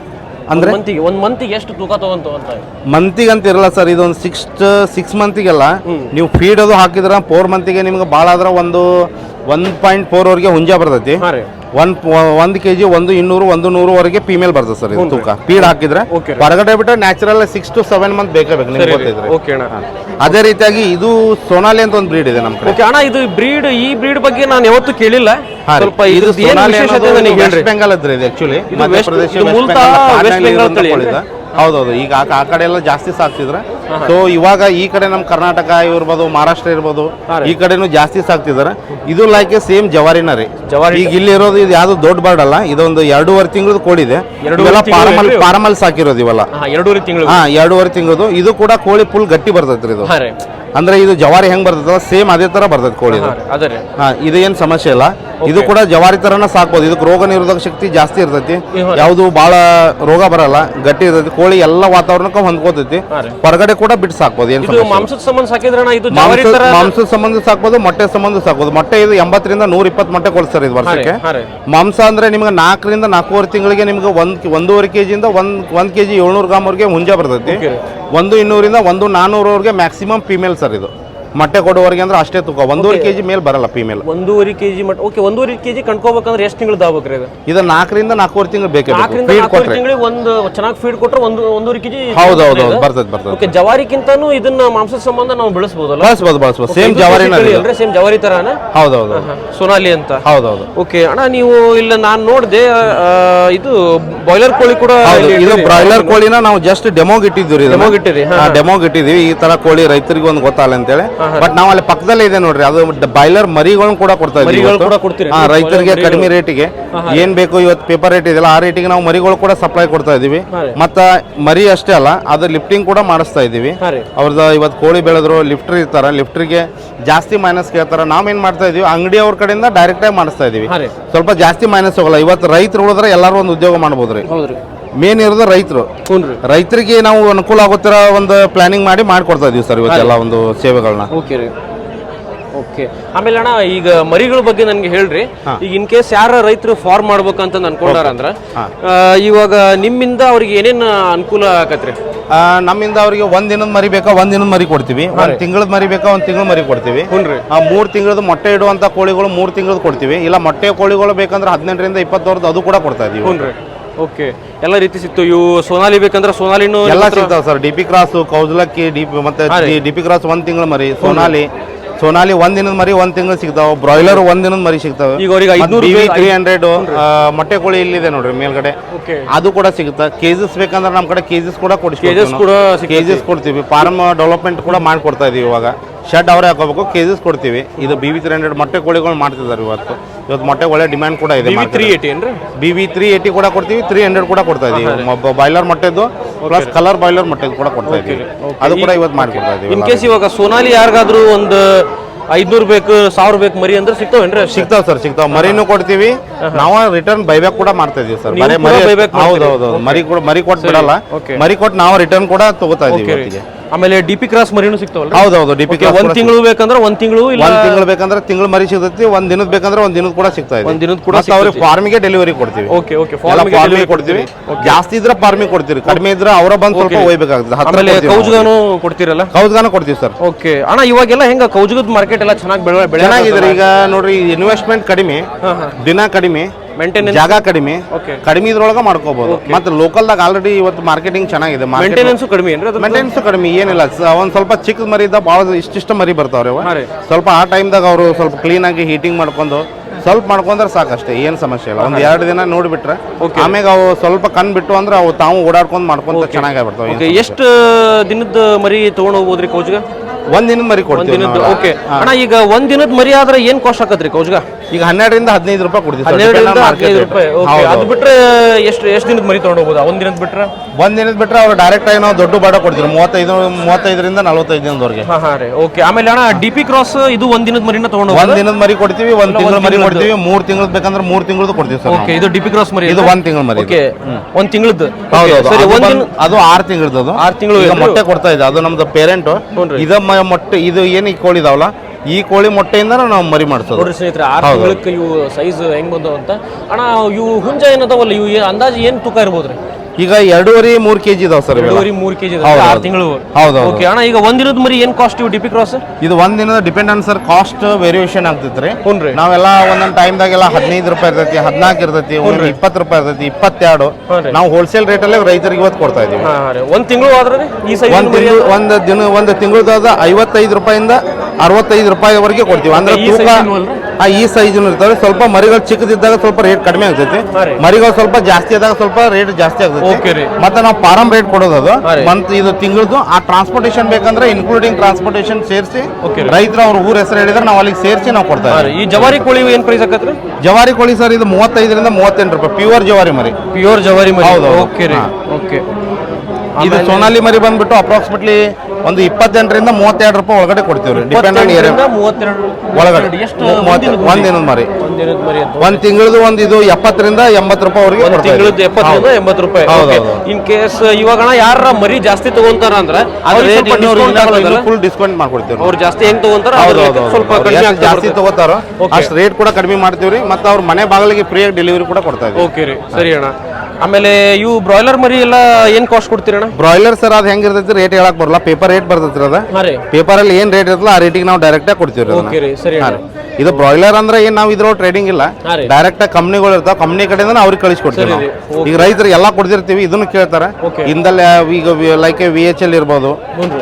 ಅಂದ್ರೆ? ಮಂತಿಗೆ ಒಂದ್ ಮಂತಿಗೆ ಎಷ್ಟು ತೂಕ ತಗೊಂತಾವ ಅಂತ. ಮಂತಿಗೆ ಅಂತ ಇರಲ್ಲ ಸರ್ ಇದೊಂದು ಸಿಕ್ಸ್ ಸಿಕ್ಸ್ ಮಂತಿಗೆಲ್ಲ ನೀವು ಫೀಡ್ ಅದು ಹಾಕಿದ್ರೆ ಫೋರ್ ಮಂತಿಗೆ ನಿಮ್ಗೆ ಭಾಳ ಆದ್ರೆ ಒಂದು ಒನ್ ಪಾಯಿಂಟ್ ಫೋರ್ ವರೆಗೆ ಹುಂಜ ಬರ್ತೈತಿ. ಹಾ ರೀ. ಒನ್ ಒಂದು ಕೆ ಜಿ ಒಂದು ಇನ್ನೂರು ಒಂದು ನೂರುವರೆಗೆ ಫೀಮೇಲ್ ಬರ್ತದೆ ಸರ್ ಇದು ತೂಕ. ಫೀಡ್ ಹಾಕಿದ್ರೆ. ಹೊರಗಡೆ ಬಿಟ್ಟರೆ natural six to seven month ಬೇಕಾಗಬೇಕು ಬೇಕು ನಿಮ್ಗೆ ಗೊತ್ತಿದ್ರೆ. ಓಕೆ ಅಣ್ಣ. ಅದೇ ರೀತಿಯಾಗಿ ಇದು ಸೋನಾಲಿ ಅಂತ ಒಂದು ಬ್ರೀಡ್ ಇದೆ ನಮ್ಮ ಕಡೆ. ಅಣ್ಣ ಇದು ಬ್ರೀಡ್ ಈ ಬ್ರೀಡ್ ಬಗ್ಗೆ ನಾನು ಯಾವತ್ತೂ ಕೇಳಿಲ್ಲ. ಸ್ವಲ್ಪ ಇದು ಸೋನಾಲಿ ವೆಸ್ಟ್ ಬೆಂಗಾಲ್ ಇದು ಆಕ್ಚುಲಿ ಮಧ್ಯಪ್ರದೇಶ ವೆಸ್ಟ್- ಬೆಂಗಾಲ್. ಹೌದೌದು ಈಗ ಆ ಕಡೆ ಎಲ್ಲ ಜಾಸ್ತಿ ಸಾಕ್ತಿದ್ರೆ. ಸೊ ಇವಾಗ ಈ ಕಡೆ ನಮ್ಮ ಕರ್ನಾಟಕ ಇರ್ಬೋದು ಮಹಾರಾಷ್ಟ್ರ ಇರ್ಬೋದು ಈ ಕಡೆನೂ ಜಾಸ್ತಿ ಸಾಕ್ತಿದ್ದಾರೆ ಇದು ಲೈಕ್ ಸೇಮ್ ಜವಾರಿನ ರೀ. ಈಗ ಇಲ್ಲಿ ಇರೋದು ಇದು ಯಾವ್ದು ದೊಡ್ಡ ಬರ್ಡ್ ಅಲ್ಲ ಇದೊಂದು ಎರಡೂವರೆ ತಿಂಗಳದ ಕೋಳಿ ಇದೆ. ಇವೆಲ್ಲ ಪಾರಮಲ್ ಪಾರಮಲ್ ಸಾಕಿರೋದು ಇವೆಲ್ಲ. ಹಾ ಎರಡೂವರೆ ತಿಂಗಳು. ಹಾ ಎರಡೂವರೆ ತಿಂಗಳದು. ಇದು ಕೂಡ ಕೋಳಿ ಫುಲ್ ಗಟ್ಟಿ ಬರ್ತೈತ್ರಿ ಇದು. ಅಂದ್ರೆ ಇದು ಜವಾರಿ ಹೆಂಗ್ ಬರ್ತದ ಸೇಮ್ ಅದೇ ತರ ಬರ್ತದೆ ಕೋಳಿ ಇದು. ಹಾ ಏನ್ ಸಮಸ್ಯೆ ಇಲ್ಲ. ಇದು ಕೂಡ ಜವಾರಿ ತರನ ಸಾಕ್ಬೋದು. ಇದಕ್ಕೆ ರೋಗ ನಿರೋಧಕ ಶಕ್ತಿ ಜಾಸ್ತಿ ಇರ್ತೈತಿ. ಯಾವುದು ಬಹಳ ರೋಗ ಬರಲ್ಲ ಗಟ್ಟಿ ಇರ್ತೈತಿ. ಕೋಳಿ ಎಲ್ಲ ವಾತಾವರಣಕ್ಕೂ ಹೊಂದ್ಕೋತೈತಿ. ಹೊರಗಡೆ ಕೂಡ ಬಿಟ್ಟು ಸಾಕ್ಬೋದು ಏನ್ ಮಾಂಸದ ಸಂಬಂಧ ಸಾಕಿದ್ರೆ ಇದು ಮಾಂಸದ ಸಂಬಂಧ ಸಾಕ್ಬೋದು ಮೊಟ್ಟೆ ಸಂಬಂಧ ಸಾಕ್ಬೋದು. ಮೊಟ್ಟೆ ಇದು ಎಂಬತ್ತರಿಂದ ನೂರ ಇಪ್ಪತ್ತು ಮೊಟ್ಟೆ ಕೊಡ್ತಾರೆ ಇದು ವರ್ಷಕ್ಕೆ. ಮಾಂಸ ಅಂದ್ರೆ ನಿಮ್ಗೆ ನಾಲ್ಕರಿಂದ ನಾಲ್ಕೂವರೆ ತಿಂಗಳಿಗೆ ನಿಮ್ಗೆ ಒಂದ್ ಒಂದೂವರೆ ಕೆಜಿಯಿಂದ ಒಂದ್ ಒಂದ್ ಕೆಜಿ ಏಳ್ನೂರು ಗ್ರಾಮ್ವರೆಗೆ ಹುಂಜ ಬರ್ತೈತಿ. Okay ರೀ. ಒಂದು ಇನ್ನೂರಿಂದ ಒಂದು ನಾನ್ನೂರವರೆಗೆ ಮ್ಯಾಕ್ಸಿಮಮ್ ಫೀಮೇಲ್ ಸರ್ ಇದು. ಮೊಟ್ಟೆ ಕೊಡುವವರಿಗೆ ಅಂದ್ರೆ ಅಷ್ಟೇ ತೂಕ. ಒಂದೂವರೆ ಕೆಜಿ ಮೇಲೆ ಬರಲ್ಲ ಫೀಮೇಲ್ ಒಂದೂವರೆ ಕೆಜಿ ಮಟ್ಟ ಓಕೆ ಒಂದೂವರೆ ಕೆಜಿ ಕಂಡ್ಕೋಬೇಕಂದ್ರೆ ಎಷ್ಟು ತಿಂಗಳು ಆಗ್ಬೇಕ್ರಿ ಇದು ಇದು ನಾಲ್ಕರಿಂದ ನಾಲ್ಕೂವರೆ ತಿಂಗಳು ಬೇಕೇ ನಾಲ್ಕರಿಂದ ಫೀಡ್ ನಾಲ್ಕೂವರೆ ಕೊಟ್ರೆ. ತಿಂಗಳಿಗೆ ಒಂದು ಚೆನ್ನಾಗಿ ಫೀಡ್ ಕೊಟ್ರೆ ಒಂದು ಒಂದೂವರೆ ಕೆಜಿ ಹೌದು ಹೌದು ಹೌದು. ಬರ್ತದೆ ಬರ್ತದೆ ಓಕೆ ಜವಾರಿಗಿಂತನೂ ಇದನ್ನ ಮಾಂಸದ ಸಂಬಂಧ ನಾವು ಬೆಳೆಸಬಹುದಲ್ಲ ಬಳಸ್ಬೋದು ಬಳಸ್ಬೋದು. ಸೇಮ್ ಜವಾರಿನ ಅಲ್ರಿ ಸೇಮ್ ಜವಾರಿ ತರಾನೇ? ಹೌದು ಹೌದು ಸೋನಾಲಿ ಅಂತ. ಹೌದೌದು ಓಕೆ ಅಣ್ಣ ನೀವು ಇಲ್ಲ ನಾನು ನೋಡಿದೆ ಇದು ಬಾಯ್ಲರ್ ಕೋಳಿ ಕೂಡ ಹೌದು ಇಲ್ಲಿ ಇದು. ಬ್ರಾಯ್ಲರ್ ಕೋಳಿನ ನಾವು ಜಸ್ಟ್ ಡೆಮೋಗ್ ಇಟ್ಟಿದ್ವಿ ರೀ Demoಗ್ ಇಟ್ಟಿರಿ, ಹಾ, ಡೆಮೋಗ್ ಈ ತರ ಕೋಳಿ ರೈತರಿಗೆ ಒಂದು ಗೊತ್ತಾಗಲ್ಲ ಅಂತೇಳಿ. ಬಟ್ ನಾವು ಅಲ್ಲಿ ಪಕ್ಕದಲ್ಲೇ ಇದೆ ನೋಡ್ರಿ ಅದು ಬಾಯ್ಲರ್ ಮರಿಗಳನ್ನ ಕೂಡ ಕೊಡ್ತಾ ಇದ್ದೀವಿ ರೈತರಿಗೆ ಕಡಿಮೆ ರೇಟಿಗೆ. ಏನ್ ಬೇಕು ಇವತ್ತು ಪೇಪರ್ ರೇಟ್ ಇದೆಯಲ್ಲ ಆ ರೇಟಿಗೆ ನಾವು ಮರಿಗಳು ಕೂಡ ಸಪ್ಲೈ ಕೊಡ್ತಾ ಇದೀವಿ ಮತ್ತ ಮರಿ ಅಷ್ಟೇ ಅಲ್ಲ ಅದು ಲಿಫ್ಟಿಂಗ್ ಕೂಡ ಮಾಡಿಸ್ತಾ ಇದೀವಿ ಅವ್ರದ ಅವ್ರದ್ದು ಇವತ್ತು ಕೋಳಿ ಬೆಳೆದ್ರು ಲಿಫ್ಟರ್ ಇರ್ತಾರ ಲಿಫ್ಟರ್ಗೆ ಜಾಸ್ತಿ ಮೈನಸ್ ಕೇಳ್ತಾರ. ನಾವೇನ್ ಮಾಡ್ತಾ ಇದೀವಿ ಅಂಗಡಿ ಅವ್ರ ಕಡೆಯಿಂದ ಡೈರೆಕ್ಟ್ ಆಗಿ ಮಾಡಿಸ್ತಾ ಇದೀವಿ ಸ್ವಲ್ಪ ಜಾಸ್ತಿ ಮೈನಸ್ ಹೋಗಲ್ಲ. ಇವತ್ತು ರೈತರು ಉಳಿದ್ರೆ ಎಲ್ಲರೂ ಒಂದು ಉದ್ಯೋಗ ಮಾಡ್ಬೋದ್ರಿ. ಮೇನ್ ಇರೋದು ರೈತರು. ರೈತರಿಗೆ ನಾವು ಅನುಕೂಲ ಆಗೋ ಥರ ಒಂದು ಪ್ಲಾನಿಂಗ್ ಮಾಡಿ ಮಾಡಿಕೊಡ್ತಾ ಇದೀವಿ ಸರ್ ಇವತ್ತೆಲ್ಲ ಒಂದು ಸೇವೆಗಳನ್ನ ಓಕೆ ರೀ. ಓಕೆ ಆಮೇಲೆ ಅಣ್ಣ ಈಗ ಮರಿಗಳ ಬಗ್ಗೆ ನನಗೆ ಹೇಳ್ರಿ. ಈಗ ಇನ್ ಕೇಸ್ ಯಾರ ರೈತರು ಫಾರ್ಮ್ ಮಾಡ್ಬೇಕಂತ ಅನ್ಕೊಂಡಾರ ಅಂದ್ರ ಇವಾಗ ನಿಮ್ಮಿಂದ ಅವ್ರಿಗೆ ಏನೇನು ಅನುಕೂಲ ಆಕತ್ರಿ? ನಮ್ಮಿಂದ ಅವರಿಗೆ ಒಂದ್ ದಿನದ ಮರಿ ಬೇಕಾ ಒಂದ್ ದಿನದ ಮರಿ ಕೊಡ್ತೀವಿ. ಒಂದ್ ತಿಂಗಳದ ಮರಿ ಬೇಕಾ ಒಂದ್ ತಿಂಗಳ ಮರಿ ಕೊಡ್ತೀವಿ. ಆ ಮೂರ್ ತಿಂಗಳದ ಮೊಟ್ಟೆ ಇಡುವಂತ ಕೋಳಿಗಳು ಮೂರ್ ತಿಂಗಳದ ಕೊಡ್ತೀವಿ. ಇಲ್ಲ ಮೊಟ್ಟೆ ಕೋಳಿಗಳು ಬೇಕಂದ್ರೆ ಹದಿನೆಂಟರಿಂದ ಇಪ್ಪತ್ತವರದ್ದು ಅದು ಕೂಡ ಕೊಡ್ತಾ ಇದೀವಿ. ಓಕೆ. ಎಲ್ಲ ರೀತಿ ಸಿಕ್ತು. ಇವು ಸೋನಾಲಿ ಬೇಕಂದ್ರೆ ಸೋನಾಲಿನೂ ಎಲ್ಲ ಸಿಗ್ತಾವ sir. D P cross Kaujalakki DP ಮತ್ತೆ ಡಿ ಪಿ ಕ್ರಾಸ್ ಒಂದ್ ತಿಂಗಳ ಮರಿ ಸೋನಾಲಿ. ಸೋನಾಲಿ ಒಂದ್ ದಿನದ ಮರಿ ಒಂದ್ ತಿಂಗಳು ಸಿಗ್ತಾವ. ಬ್ರಾಯ್ಲರ್ ಒಂದ್ ದಿನದ ಮರಿ ಸಿಗ್ತಾವೆ. ಈಗ ಅವ್ರಿಗೆ ತ್ರೀ ಹಂಡ್ರೆಡ್ ಮೊಟ್ಟೆ ಕೋಳಿ ಇಲ್ಲಿದೆ ನೋಡ್ರಿ ಮೇಲ್ಗಡೆ. ಅದು ಕೂಡ ಸಿಗುತ್ತೆ ಕೇಜಸ್ ಬೇಕಂದ್ರೆ ನಮ್ಮ ಕಡೆ ಕೇಜಸ್ ಕೂಡ ಕೇಜಸ್ ಕೂಡ. ಕೇಜಸ್ ಕೊಡ್ತೀವಿ. ಫಾರ್ಮ್ ಡೆವಲಪ್ಮೆಂಟ್ ಕೂಡ ಮಾಡ್ಕೊಡ್ತಾ ಇದೀವಿ ಇವಾಗ. ಶೆಡ್ ಅವರೇ ಹಾಕೋಬೇಕು ಕೇಜಸ್ ಕೊಡ್ತೀವಿ. ಇದು ಬಿ ವಿ ತ್ರೀ ಹಂಡ್ರೆಡ್ ಮೊಟ್ಟೆ ಕೋಳಿಗಳು ಮಾಡ್ತಿದ್ದಾರೆ ಇವತ್ತು. ಇವತ್ತು ಮೊಟ್ಟೆ ಒಳ್ಳೆ ಡಿಮ್ಯಾಂಡ್ ಕೂಡ ಇದೆ ತ್ರೀ ಏಟಿ ಏನ್ರಿ? ಬಿ ವಿ ತ್ರೀ ಏಯ್ಟಿ ಕೂಡ ಕೊಡ್ತೀವಿ ತ್ರೀ ಹಂಡ್ರೆಡ್ ಕೂಡ ಕೊಡ್ತಾ ಇದೀವಿ. ಬಾಯ್ಲರ್ ಮೊಟ್ಟೆದು ಪ್ಲಸ್ ಕಲರ್ ಬಾಯ್ಲರ್ ಮೊಟ್ಟೆದು ಕೂಡ ಕೊಡ್ತಾ ಇದೀವಿ. ಅದು ಕೂಡ ಇವತ್ತು ಮಾಡ್ಕೊಡ್ತಾ ಇದೀವಿ ಇನ್ ಕೇಸ್ ಇವಾಗ ಸೋನಾಲಿ ಯಾರಿಗಾದ್ರೂ ಒಂದು ಐದ್ನೂರು ಬೇಕು ಸಾವಿರ ಬೇಕು ಮರಿ ಅಂದ್ರೆ ಸಿಗ್ತಾವೇನ್ರಿ ಏನ್ರಿ ಸಿಗ್ತಾವ್ ಸರ್ ಸಿಗ್ತಾವ. ಮರಿನೂ ಕೊಡ್ತೀವಿ. ನಾವು ರಿಟರ್ನ್ ಬೈಬ್ಯಾಕ್ ಕೂಡ ಮಾಡ್ತಾ ಇದೀವಿ ಸರ್. ಮರಿ ಮರಿ ಹೌದು ಹೌದು ಮರಿ ಕೂಡ ಮರಿ ಕೊಟ್ಟು ಬಿಡಲ್ಲ ಮರಿ ಕೊಟ್ಟು ನಾವು ರಿಟರ್ನ್ ಕೂಡ ತಗೋತಾ ಇದೀವಿ ಆಮೇಲೆ ಡಿ ಪಿ ಕ್ರಾಸ್ ಮರಿನೂ ಸಿಗ್ತಾವಲ್ಲ ಹೌದೌದು ಡಿ ಪಿ ಒಂದ್ ತಿಂಗಳು ಬೇಕಂದ್ರೆ ಒಂದ್ ತಿಂಗಳು ಇಲ್ಲ ಒಂದ್ ತಿಂಗಳು ಬೇಕಂದ್ರೆ ತಿಂಗಳು ಮರಿ ಸಿಗ್ತೈತಿ ಒಂದ್ ದಿನದ ಬೇಕಂದ್ರೆ ಒಂದ್ ದಿನದ ಕೂಡ ಸಿಗ್ತಾ ಇದೆ. ಒಂದ್ ದಿನದ ಕೂಡ ಅವ್ರಿಗೆ ಫಾರ್ಮಿಗೆ ಡೆಲಿವರಿ ಕೊಡ್ತೀವಿ. ಓಕೆ ಓಕೆ ಫಾರ್ಮಿಗೆ ಡೆಲಿವರಿ ಕೊಡ್ತೀವಿ. ಜಾಸ್ತಿ ಇದ್ರೆ ಫಾರ್ಮಿಗೆ ಕೊಡ್ತೀವಿ ಕಡಿಮೆ ಇದ್ರೆ ಅವರ ಬಂದು ಸ್ವಲ್ಪ ಒಯ್ಬೇಕಾಗ್ತದೆ ಆಮೇಲೆ ಕೌಜುಗಾನು ಕೊಡ್ತೀರಲ್ಲ? ಕೌಜುಗಾನು ಕೊಡ್ತೀವಿ ಸರ್. ಓಕೆ ಅಣ್ಣ ಇವಾಗೆಲ್ಲ ಹೆಂಗ ಕೌಜುಗದ ಮಾರ್ಕೆಟ್ ಎಲ್ಲ ಚೆನ್ನಾಗಿ ಬೆಳೆ ಬೆಳೆ ಚೆನ್ನಾಗಿದೆ ಈಗ ನೋಡ್ರಿ ಇನ್ವೆಸ್ಟ್ಮೆಂಟ್ ಕಡಿಮೆ ದಿನ ಕಡಿಮೆ ಮೇಂಟೆನೆನ್ಸ್ ಜಾಗ ಕಡಿಮೆ. ಓಕೆ ಕಡಿಮೆ ಇದ್ರೊಳಗೆ ಮಾಡ್ಕೋಬಹುದು ಮತ್ತೆ ಲೋಕಲ್ದಾಗ ಆಲ್ರೆಡಿ ಇವತ್ತು ಮಾರ್ಕೆಟಿಂಗ್ ಚೆನ್ನಾಗಿದೆ. ಮೇಂಟೆನೆನ್ಸ್ ಕಡಿಮೆ ಏನ್ರಿ ಮೇಂಟೆನೆನ್ಸ್ ಕಡಿಮೆ ಏನಿಲ್ಲ. ಒಂದ್ ಸ್ವಲ್ಪ ಚಿಕ್ಕ ಮರಿ ಇದ್ದ ಭಾಳ ಇಷ್ಟಿಷ್ಟು ಮರಿ ಬರ್ತಾವ್ರಿ ಸ್ವಲ್ಪ ಆ ಟೈಮ್ದಾಗ ಅವರು ಸ್ವಲ್ಪ ಕ್ಲೀನ್ ಆಗಿ ಹೀಟಿಂಗ್ ಮಾಡ್ಕೊಂಡು ಸ್ವಲ್ಪ ಮಾಡ್ಕೊಂಡ್ರೆ ಸಾಕಷ್ಟೇ ಏನು ಸಮಸ್ಯೆ ಇಲ್ಲ. ಒಂದು ಎರಡು ದಿನ ನೋಡ್ಬಿಟ್ರೆ ಆಮ್ಯಾಗ ಅವು ಸ್ವಲ್ಪ ಕಣ್ ಬಿಟ್ಟು ಅಂದ್ರೆ ಅವು ತಾವು ಓಡಾಡ್ಕೊಂಡು ಮಾಡ್ಕೊಂತ ಚೆನ್ನಾಗಿ ಬರ್ತಾವೆ ಎಷ್ಟು ದಿನದ ಮರಿ ತಗೊಂಡ್ ಹೋಗ್ಬೋದ್ರಿ ಕೌಜ್ಗ ಒಂದ್ ದಿನದ ಮರಿ ಕೊಡ್ತೀವಿ ದಿನದ ನಾವು. ಓಕೆ. ಅಣ್ಣ ಈಗ ಒಂದ್ ದಿನದ ಮರಿ ಆದ್ರೆ ಏನ್ ಕಾಸ್ಟ್ ಆಕತ್ರಿ ಕೌಜ್ಗ? ಈಗ ಹನ್ನೆರಡರಿಂದ ಹದಿನೈದು ರೂಪಾಯಿ ಕೊಡ್ತೀವಿ sir. ಹನ್ನೆರಡರಿಂದ Depend on market ಹದಿನೈದು rate. ರೂಪಾಯಿ ಓಕೆ. ಹೌದು, ಅದು ಹೌದು. ಬಿಟ್ರೆ ಎಷ್ಟು ಎಷ್ಟು ದಿನದ ಮರಿ ತಗೊಂಡ್ ಹೋಗ್ಬೋದಾ ಒಂದ್ ದಿನದ ಬಿಟ್ರೆ? ಒಂದ್ ದಿನದ ಬಿಟ್ರೆ ಅವ್ರು ಡೈರೆಕ್ಟ್ ಆಗಿ ನಾವು ದೊಡ್ಡ ಬಾಡ ಕೊಡ್ತೀವಿ ಮೂವತ್ತೈದು ಮೂವತ್ತೈದರಿಂದ ನಲವತ್ತೈದು ದಿನದವರೆಗೆ ಹಾ ಹಾ ರೀ. ಓಕೆ. ಆಮೇಲೆ ಅಣ್ಣ ಡಿ ಪಿ ಕ್ರಾಸ್ ಇದು ಒಂದ್ ದಿನದ ಮರಿನ ತೊಗೊಂಡು ಒಂದ್ ಹೋಗೋದು ದಿನದ ಮರಿ ಕೊಡ್ತೀವಿ ಒಂದ್ ತಿಂಗಳ ಮರಿ ತಿಂಗ್ಳದ್ದು. ಕೊಡ್ತೀವಿ ಮೂರ್ ತಿಂಗಳ ಬೇಕಂದ್ರೆ ಮೂರ್ ತಿಂಗಳದ್ದು ಕೊಡ್ತೀವಿ ಸರ್ ಓಕೆ ಇದು ಡಿ ಪಿ ಕ್ರಾಸ್ ಮರಿ ಇದು ಒಂದ್ ತಿಂಗಳ ಮರಿ ಇದು. ಓಕೆ. ಒಂದ್ ತಿಂಗಳದ್ದು. ಹೌದು ಸರಿ ಅದು ಒಂದ್ ಬಂದ್- ದಿನ ಅದು ಆರು ತಿಂಗಳದ್ದು ಅದು. ಆರ್ ತಿಂಗಳು ಮೊಟ್ಟೆ ಕೊಡ್ತಾ ಇದೆ ಅದು ನಮ್ದು ಪೇರೆಂಟ್ ಇದು ಇದ ಮೊಟ್ಟೆ ಇದು ಏನು ಈ ಕೋಳಿ ಇದಾವಲ್ಲ? ಈ ಕೋಳಿ ಮೊಟ್ಟೆಯಿಂದ ನಾವು ಮರಿ ಮಾಡ್ತೇವೆ ನೋಡ್ರಿ ಸ್ನೇಹಿತರೆ ಆರು ತಿಂಗಳಕ್ಕೆ ಇವು ಸೈಜ್ ಹೆಂಗ್ ಬಂದವು ಅಂತ? ಅಣ್ಣ ಇವು ಹುಂಜ ಏನದಾವಲ್ಲ ಇವು ಏ- ಅಂದಾಜು ಏನ್ ತೂಕ ಇರ್ಬೋದ್ರಿ? ಈಗ ಎರಡೂವರೆ ಮೂರ್ ಕೆಜಿ ಇದಾವ ಸರ್ ಇವೆಲ್ಲ. ಎರಡೂವರೆ ಮೂರು ಕೆಜಿ ಹೌದು, ಆರು ಹೌದು. ತಿಂಗಳು. ಹೌದು ಹೌದು. ಓಕೆ ಅಣ್ಣ ಈಗ ಒಂದಿನದ ಮರಿ ಏನ್ ಕಾಸ್ಟ್ ಇವು ಡಿಪಿ ಕ್ರಾಸ್ ಇದು ಒಂದ್ ದಿನದ depend on sir cost variation ಆಗ್ತೈತ್ರಿ ಹ್ಞೂನ್ರಿ ನಾವೆಲ್ಲ ಒಂದೊಂದ್ ಟೈಮ್ದಾಗೆಲ್ಲ ಹದಿನೈದು ರೂಪಾಯಿ ಇರ್ತೈತಿ ಹದಿನಾಲ್ಕು ಇರ್ತೈತಿ ಒಂದು ಇಪ್ಪತ್ತು ರೂಪಾಯಿ ಇರ್ತೈತಿ ಇಪ್ಪತ್ತೆರಡು. ಹ್ಞೂನ್ರಿ. ನಾವು ಹೋಲ್ಸೇಲ್ ರೇಟಲ್ಲೇ ರೈತರಿಗೆ ಇವತ್ತು ಕೊಡ್ತಾ ಇದೀವಿ. ಒಂದು ರೀ. ಒಂದ್ ತಿಂಗಳು ಆದ್ರೆ ರೀ? ಈ ಸೈಜ್ ಒಂದ್ ತಿಂಗಳು ಒಂದು ದಿನ ಒಂದು ತಿಂಗಳದಾದ ಐವತ್ತೈದು ರೂಪಾಯಿಂದ ಅರವತ್ತೈದು ರೂಪಾಯಿವರೆಗೆ ಕೊಡ್ತೀವಿ. ಅಂದ್ರೆ ಈ ತೂಕ size? ಆ, ಈ ಸೈಜ್ ಇರ್ತವೆ ಸ್ವಲ್ಪ ಮರಿಗಳು ಚಿಕ್ಕದಿದ್ದಾಗ ಸ್ವಲ್ಪ ರೇಟ್ ಕಡಿಮೆ ಆಗ್ತೈತಿ. ಮರಿಗಳು ಸ್ವಲ್ಪ ಜಾಸ್ತಿ ಆದಾಗ ಸ್ವಲ್ಪ ರೇಟ್ ಜಾಸ್ತಿ ಆಗ್ತೈತಿ. ಮತ್ತೆ ನಾವು ಫಾರಂ ರೇಟ್ ಕೊಡೋದು ಅದು. ಮಂತ್ ಇದು ತಿಂಗಳದು ಆ ಟ್ರಾನ್ಸ್ಪೋರ್ಟೇಷನ್ ಬೇಕಂದ್ರೆ ಇನ್ಕ್ಲೂಡಿಂಗ್ ಟ್ರಾನ್ಸ್ಪೋರ್ಟೇಷನ್ ಸೇರಿಸಿ ರೈತರು ಅವ್ರ ಊರ ಹೆಸರು ಹೇಳಿದ್ರೆ ನಾವು ಅಲ್ಲಿಗೆ ಸೇರಿಸಿ ನಾವು ಕೊಡ್ತಾ ಇದ್ದೀವಿ. ಈ ಜವಾರಿ ಕೋಳಿ ಏನ್ ಪ್ರೈಸ್ ಆಗತ್ತೆ ಜವಾರಿ ಕೋಳಿ ಸರ್ ಇದು ಮೂವತ್ತೈದರಿಂದ ಮೂವತ್ತೆಂಟು ರೂಪಾಯಿ. ಪ್ಯೂರ್ ಜವಾರಿ ಮರಿ. ಪ್ಯೂರ್ ಜವಾರಿ ಮರಿ. ಹೌದು. ಓಕೆ ರೀ. ಓಕೆ ಇದು ಸೋನಾಲಿ ಮರಿ ಬಂದ್ಬಿಟ್ಟು ಅಪ್ರಾಕ್ಸಿಮೇಟ್ಲಿ ಒಂದು ಇಪ್ಪತ್ತೆಂಟರಿಂದ ಮೂವತ್ತೆರಡು ರೂಪಾಯಿ ಒಳಗಡೆ ಕೊಡ್ತೀವಿ ರೀ. ಡಿಪೆಂಡ್ ಆನ್ ಏರಿಯಾ ಒಳಗಡೆ. ಎಷ್ಟು ಮೂವತ್ತು- ಒಂದ್ ದಿನದ ಮರಿ? ಒಂದ್ ತಿಂಗಳದು ಒಂದು ಇದು ಎಪ್ಪತ್ತರಿಂದ ಎಂಬತ್ತು ರೂಪಾಯಿ ಅವರಿಗೆ. ಎಪ್ಪತ್ತರಿಂದ ಎಂಬತ್ತು ರೂಪಾಯಿ. ಇನ್ ಕೇಸ್ ಇವಾಗ ಯಾರ ಮರಿ ಜಾಸ್ತಿ ತಗೊಂತಾರ ಅಂದ್ರೆ? ಫುಲ್ ಡಿಸ್ಕೌಂಟ್ ಮಾಡ್ಕೊಡ್ತೀವಿ. ಅವ್ರು ಜಾಸ್ತಿ ಹೆಂಗ್ ತಗೊಂತಾರ ಸ್ವಲ್ಪ ಜಾಸ್ತಿ ತಗೋತಾರ. ಅಷ್ಟು ರೇಟ್ ಕೂಡ ಕಡಿಮೆ ಮಾಡ್ತೀವಿ ರೀ. ಮತ್ತೆ ಅವ್ರ ಮನೆ ಬಾಗಿಲಿಗೆ ಫ್ರೀಯಾಗಿ ಡೆಲಿವರಿ ಕೂಡ ಕೊಡ್ತಾ ಇದ್ದೀವಿ. ಓಕೆ ರೀ. ಸರಿ ಅಣ್ಣ. ಆಮೇಲೆ ಇವು ಬ್ರಾಯ್ಲರ್ ಮರಿ ಎಲ್ಲ ಏನ್ ಕಾಸ್ಟ್ ಕೊಡ್ತೀರಣ್ಣ ಬ್ರಾಯ್ಲರ್ ಸರ್ ಅದು ಹೆಂಗಿರ್ತೈತಿ ರೇಟ್ ಹೇಳಕ್ ಬರಲ್ಲ. ಪೇಪರ್ ರೇಟ್ ಬರ್ತೈತಿ ಅದ. ರೀ. ಪೇಪರ್ ಅಲ್ಲಿ ಏನ್ ರೇಟ್ ಇರ್ತಲ್ಲ ಆ ರೇಟಿಗೆ ನಾವು ಡೈರೆಕ್ಟ್ ಆಗಿ ಕೊಡ್ತೀವಿ ರೀ ಅದನ್ನ. ಓಕೆ ರೀ ಸರಿ ಅಣ್ಣ. ಇದು ಬ್ರಾಯ್ಲರ್ ಅಂದ್ರೆ ಏನ್ ನಾವು ಇದ್ರೊಳಗೆ ಟ್ರೇಡಿಂಗ್ ಇಲ್ಲ. ಹಾ ರೀ. ಡೈರೆಕ್ಟ್ ಆಗಿ ಕಂಪ್ನಿಗಳು ಇರ್ತಾವ. ಕಂಪ್ನಿ ಕಡೆಯಿಂದ ಅವ್ರಿಗೆ ಕಳಿಸ್ಕೊಡ್ತೀವಿ ಸರಿ ನಾವು. ಈಗ ರೈತರಿಗೆ ಎಲ್ಲ ಕೊಡ್ತಿರ್ತೀವಿ ಇದನ್ನು ಕೇಳ್ತಾರೆ. Okay. ಇಂದಲ್ಲ ಈಗ ಲೈಕ್ ವಿ ಎಚ್ ಎಲ್ ಇರ್ಬೋದು.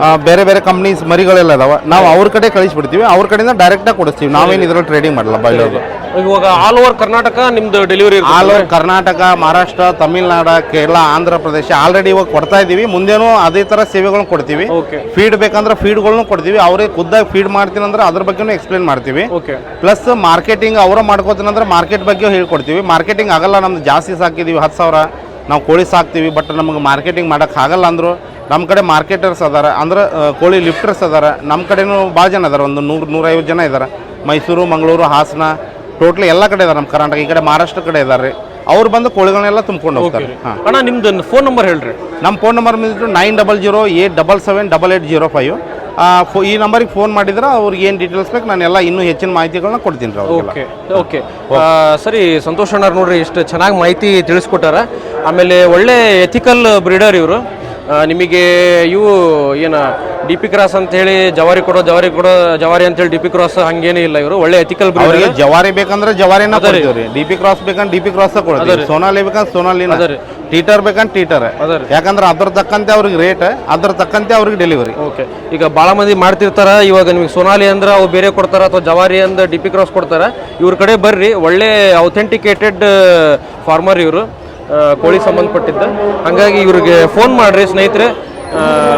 ಆ, ಬೇರೆ ಬೇರೆ ಕಂಪ್ನೀಸ್ ಮರಿಗಳೆಲ್ಲ ಅದಾವ. ನಾವು ಅವ್ರ ಕಡೆ ಕಳಿಸ್ಬಿಡ್ತೀವಿ ಅವ್ರ ಕಡೆಯಿಂದ ಡೈರೆಕ್ಟ್ ಆಗಿ ಕೊಡಿಸ್ತೀವಿ. ನಾವೇನು ಇದ್ರಲ್ಲಿ ಟ್ರೇಡಿಂಗ್ ಮಾಡಲ್ಲ ಬಾಯ್ಲರ್ ಇವಾಗ ಆಲ್ ಓವರ್ ಕರ್ನಾಟಕ ನಿಮ್ದು delivery all over Karnataka Maharashtra Tamil Nadu Kerala Andhra Pradesh already ಇವಾಗ ಕೊಡ್ತಾ ಇದ್ದೀವಿ. ಮುಂದೇನು ಅದೇ ತರ ಸೇವೆಗಳನ್ನ ಕೊಡ್ತೀವಿ. ಓಕೆ ಫೀಡ್ ಬೇಕಂದ್ರೆ ಫೀಡ್ಗಳನ್ನೂ ಕೊಡ್ತೀವಿ. ಅವರೇ ಖುದ್ದಾಗಿ ಫೀಡ್ ಮಾಡ್ತೀನಿ ಅಂದ್ರೆ ಅದ್ರ ಬಗ್ಗೆನೂ ಎಕ್ಸ್ಪ್ಲೇನ್ ಮಾಡ್ತೀವಿ. ಪ್ಲಸ್ ಮಾರ್ಕೆಟಿಂಗ್ ಅವರ ಮಾಡ್ಕೋತೀನಿ ಅಂದ್ರೆ ಮಾರ್ಕೆಟ್ ಬಗ್ಗೆ ಹೇಳ್ಕೊಡ್ತೀವಿ. ಮಾರ್ಕೆಟಿಂಗ್ ಆಗಲ್ಲ ನಮ್ದು ಜಾಸ್ತಿ ಸಾಕಿದೀವಿ ಹತ್ತು ಸಾವಿರ. ನಾವು ಕೋಳಿ ಸಾಕ್ತೀವಿ ಬಟ್ ನಮಗೆ ಮಾರ್ಕೆಟಿಂಗ್ ಮಾಡೋಕೆ ಆಗಲ್ಲ ಅಂದ್ರು ನಮ್ಮ ಕಡೆ ಮಾರ್ಕೆಟರ್ಸ್ ಅದಾರ. ಅಂದ್ರೆ ಕೋಳಿ ಲಿಫ್ಟರ್ಸ್ ಅದಾರ. ನಮ್ಮ ಕಡೆನೂ ಭಾಳ ಜನ ಅದಾರ. ಒಂದು ನೂರು ನೂರೈವತ್ತು ಜನ ಇದ್ದಾರೆ ಮೈಸೂರು ಮಂಗಳೂರು ಹಾಸನ ಟೋಟ್ಲಿ ಎಲ್ಲ ಕಡೆ ಇದಾರೆ ನಮ್ಮ ಕರ್ನಾಟಕ. ಈ ಕಡೆ ಮಹಾರಾಷ್ಟ್ರ ಕಡೆ ಇದ್ದಾರೆ ರೀ ಅವ್ರು ಬಂದು ಕೋಳಿಗಳನ್ನೆಲ್ಲ ತುಂಬ್ಕೊಂಡು ಹೋಗ್ತಾರೆ. ಹಾಂ. ಅಣ್ಣ ನಿಮ್ದು ಫೋನ್ ನಂಬರ್ ಹೇಳ್ರಿ. ನಮ್ಮ ಫೋನ್ ನಂಬರ್ ಬಂದ್ಬಿಟ್ಟು nine double zero eight double seven double eight zero five ಈ ನಂಬರಿಗೆ ಫೋನ್ ಮಾಡಿದ್ರೆ ಅವ್ರಿಗೆ ಏನು ಡೀಟೇಲ್ಸ್ ಬೇಕು ನಾನು ಎಲ್ಲ ಇನ್ನೂ ಹೆಚ್ಚಿನ ಮಾಹಿತಿಗಳನ್ನ ಕೊಡ್ತೀನಿ ರೀ ಅವ್ರಿಗೆಲ್ಲ. ಓಕೆ ಓಕೆ ಸರಿ ಸಂತೋಷ್ ಅಣ್ಣ ನೋಡ್ರಿ ಇಷ್ಟು ಚೆನ್ನಾಗಿ ಮಾಹಿತಿ ತಿಳಿಸ್ಕೊಟ್ಟಾರ. ಆಮೇಲೆ ಒಳ್ಳೆ ಎಥಿಕಲ್ ಬ್ರೀಡರ್ ಇವರು. ನಿಮಗೆ ಇವು ಏನು ಡಿ ಪಿ ಕ್ರಾಸ್ ಅಂತ ಹೇಳಿ ಜವಾರಿ ಕೊಡೋ ಜವಾರಿ ಕೊಡೋ ಜವಾರಿ ಅಂತ ಹೇಳಿ ಡಿ ಪಿ ಕ್ರಾಸ್ ಹಂಗೇನೇ ಇಲ್ಲ ಇವರು. ಒಳ್ಳೆ ಎಥಿಕಲ್ ಅವರಿಗೆ ಜವಾರಿ ಬೇಕಂದ್ರೆ ಜವಾರಿ ಡಿ ಪಿ ಕ್ರಾಸ್ ಬೇಕಂದ್ರೆ ಡಿ ಪಿ ಕ್ರಾಸ್ ಕೊಡ್ತೀವಿ. ಸೋನಾಲಿ ಬೇಕಂದ್ರೆ ಸೋನಾಲಿ. ಟೀಟರ್ ಬೇಕಂದ್ರೆ ಟೀಟರ್. ಯಾಕಂದ್ರೆ ಅದ್ರ ತಕ್ಕಂತೆ ಅವ್ರಿಗೆ ರೇಟ್ ಅದ್ರ ತಕ್ಕಂತೆ ಅವ್ರಿಗೆ ಡೆಲಿವರಿ ಓಕೆ. ಈಗ ಭಾಳ ಮಂದಿ ಮಾಡ್ತಿರ್ತಾರ ಇವಾಗ ನಿಮಗೆ ಸೋನಾಲಿ ಅಂದ್ರೆ ಅವು ಬೇರೆ ಕೊಡ್ತಾರ ಅಥವಾ ಜವಾರಿ ಅಂದ ಡಿ ಪಿ ಕ್ರಾಸ್ ಕೊಡ್ತಾರ. ಇವ್ರ ಕಡೆ ಬರ್ರಿ ಒಳ್ಳೆ ಅಥೆಂಟಿಕೇಟೆಡ್ ಫಾರ್ಮರ್ ಇವರು. ಕೋಳಿ ಸಂಬಂಧಪಟ್ಟಿದ್ದ. ಹಂಗಾಗಿ ಇವ್ರಿಗೆ ಫೋನ್ ಮಾಡ್ರಿ ಸ್ನೇಹಿತರೆ.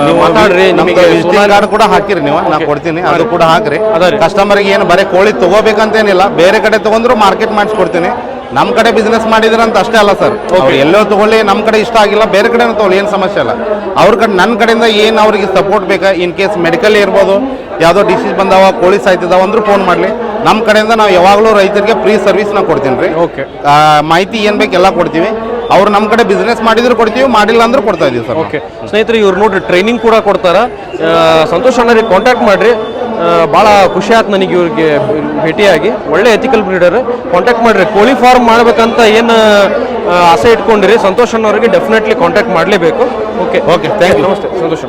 ನೀವು ಮಾತಾಡ್ರಿ ನಿಮಗೆ ವಿಸಿಟಿಂಗ್ ಕಾರ್ಡ್ ಕೂಡ ಹಾಕಿರಿ ನೀವು. ನಾ ಕೊಡ್ತೀನಿ. ಅದು ಕೂಡ ಹಾಕ್ರಿ. ಕಸ್ಟಮರ್ಗೆ ಏನು ಬರೀ ಕೋಳಿ ತಗೋಬೇಕಂತೇನಿಲ್ಲ. ಬೇರೆ ಕಡೆ ತಗೊಂಡ್ರು ಮಾರ್ಕೆಟ್ ಮಾಡಿಸ್ಕೊಡ್ತೀನಿ. ನಮ್ಮ ಕಡೆ ಬಿಸ್ನೆಸ್ ಮಾಡಿದ್ರ ಅಂತ ಅಷ್ಟೇ ಅಲ್ಲ ಸರ್ ಅವ್ರು ಎಲ್ಲೋ ತಗೊಳ್ಳಿ ನಮ್ಮ ಕಡೆ ಇಷ್ಟ ಆಗಿಲ್ಲ ಬೇರೆ ಕಡೆ ತಗೊಳ್ಳಿ ಏನು ಸಮಸ್ಯೆ ಅಲ್ಲ ಅವ್ರ ಕಡೆ ನನ್ನ ಕಡೆಯಿಂದ ಏನು ಅವ್ರಿಗೆ ಸಪೋರ್ಟ್ ಬೇಕಾ? ಇನ್ ಕೇಸ್ ಮೆಡಿಕಲ್ ಇರ್ಬೋದು ಯಾವುದೋ ಡಿಸೀಸ್ ಬಂದಾವ ಕೋಳಿ ಸಾಯ್ತಿದಾವ ಅಂದ್ರೂ ಫೋನ್ ಮಾಡಲಿ. ನಮ್ಮ ಕಡೆಯಿಂದ ನಾವು ಯಾವಾಗಲೂ ರೈತರಿಗೆ ಫ್ರೀ ಸರ್ವಿಸ್ ನಾವು ಕೊಡ್ತೀನಿ ರೀ. ಓಕೆ ಮಾಹಿತಿ ಏನು ಬೇಕು ಎಲ್ಲ ಕೊಡ್ತೀವಿ. ಅವ್ರು ನಮ್ಮ ಕಡೆ ಬಿಸ್ನೆಸ್ ಮಾಡಿದ್ರು ಕೊಡ್ತೀವಿ ಮಾಡಿಲ್ಲ ಅಂದ್ರೆ ಕೊಡ್ತಾ ಇದೀವಿ ಸರ್ ಓಕೆ ಸ್ನೇಹಿತರೆ ಇವ್ರು ನೋಡ್ರಿ ಟ್ರೈನಿಂಗ್ ಕೂಡ ಕೊಡ್ತಾರ. ಸಂತೋಷ ಅಣ್ಣರಿಗೆ ಕಾಂಟ್ಯಾಕ್ಟ್ ಮಾಡ್ರಿ. ಭಾಳ ಖುಷಿ ಆಯ್ತು ನನಗೆ ಇವ್ರಿಗೆ ಭೇಟಿಯಾಗಿ. ಒಳ್ಳೆ ಎಥಿಕಲ್ ಬ್ರೀಡರ್ ಕಾಂಟ್ಯಾಕ್ಟ್ ಮಾಡ್ರಿ. ಕೋಳಿ ಫಾರ್ಮ್ ಮಾಡ್ಬೇಕಂತ ಏನು ಆಸೆ ಇಟ್ಕೊಂಡಿರಿ ಸಂತೋಷ್ ಅನ್ನೋರಿಗೆ ಡೆಫಿನೆಟ್ಲಿ ಕಾಂಟ್ಯಾಕ್ಟ್ ಮಾಡಲೇಬೇಕು. ಓಕೆ ಓಕೆ ಥ್ಯಾಂಕ್ ಯು ನಮಸ್ತೆ ಸಂತೋಷ್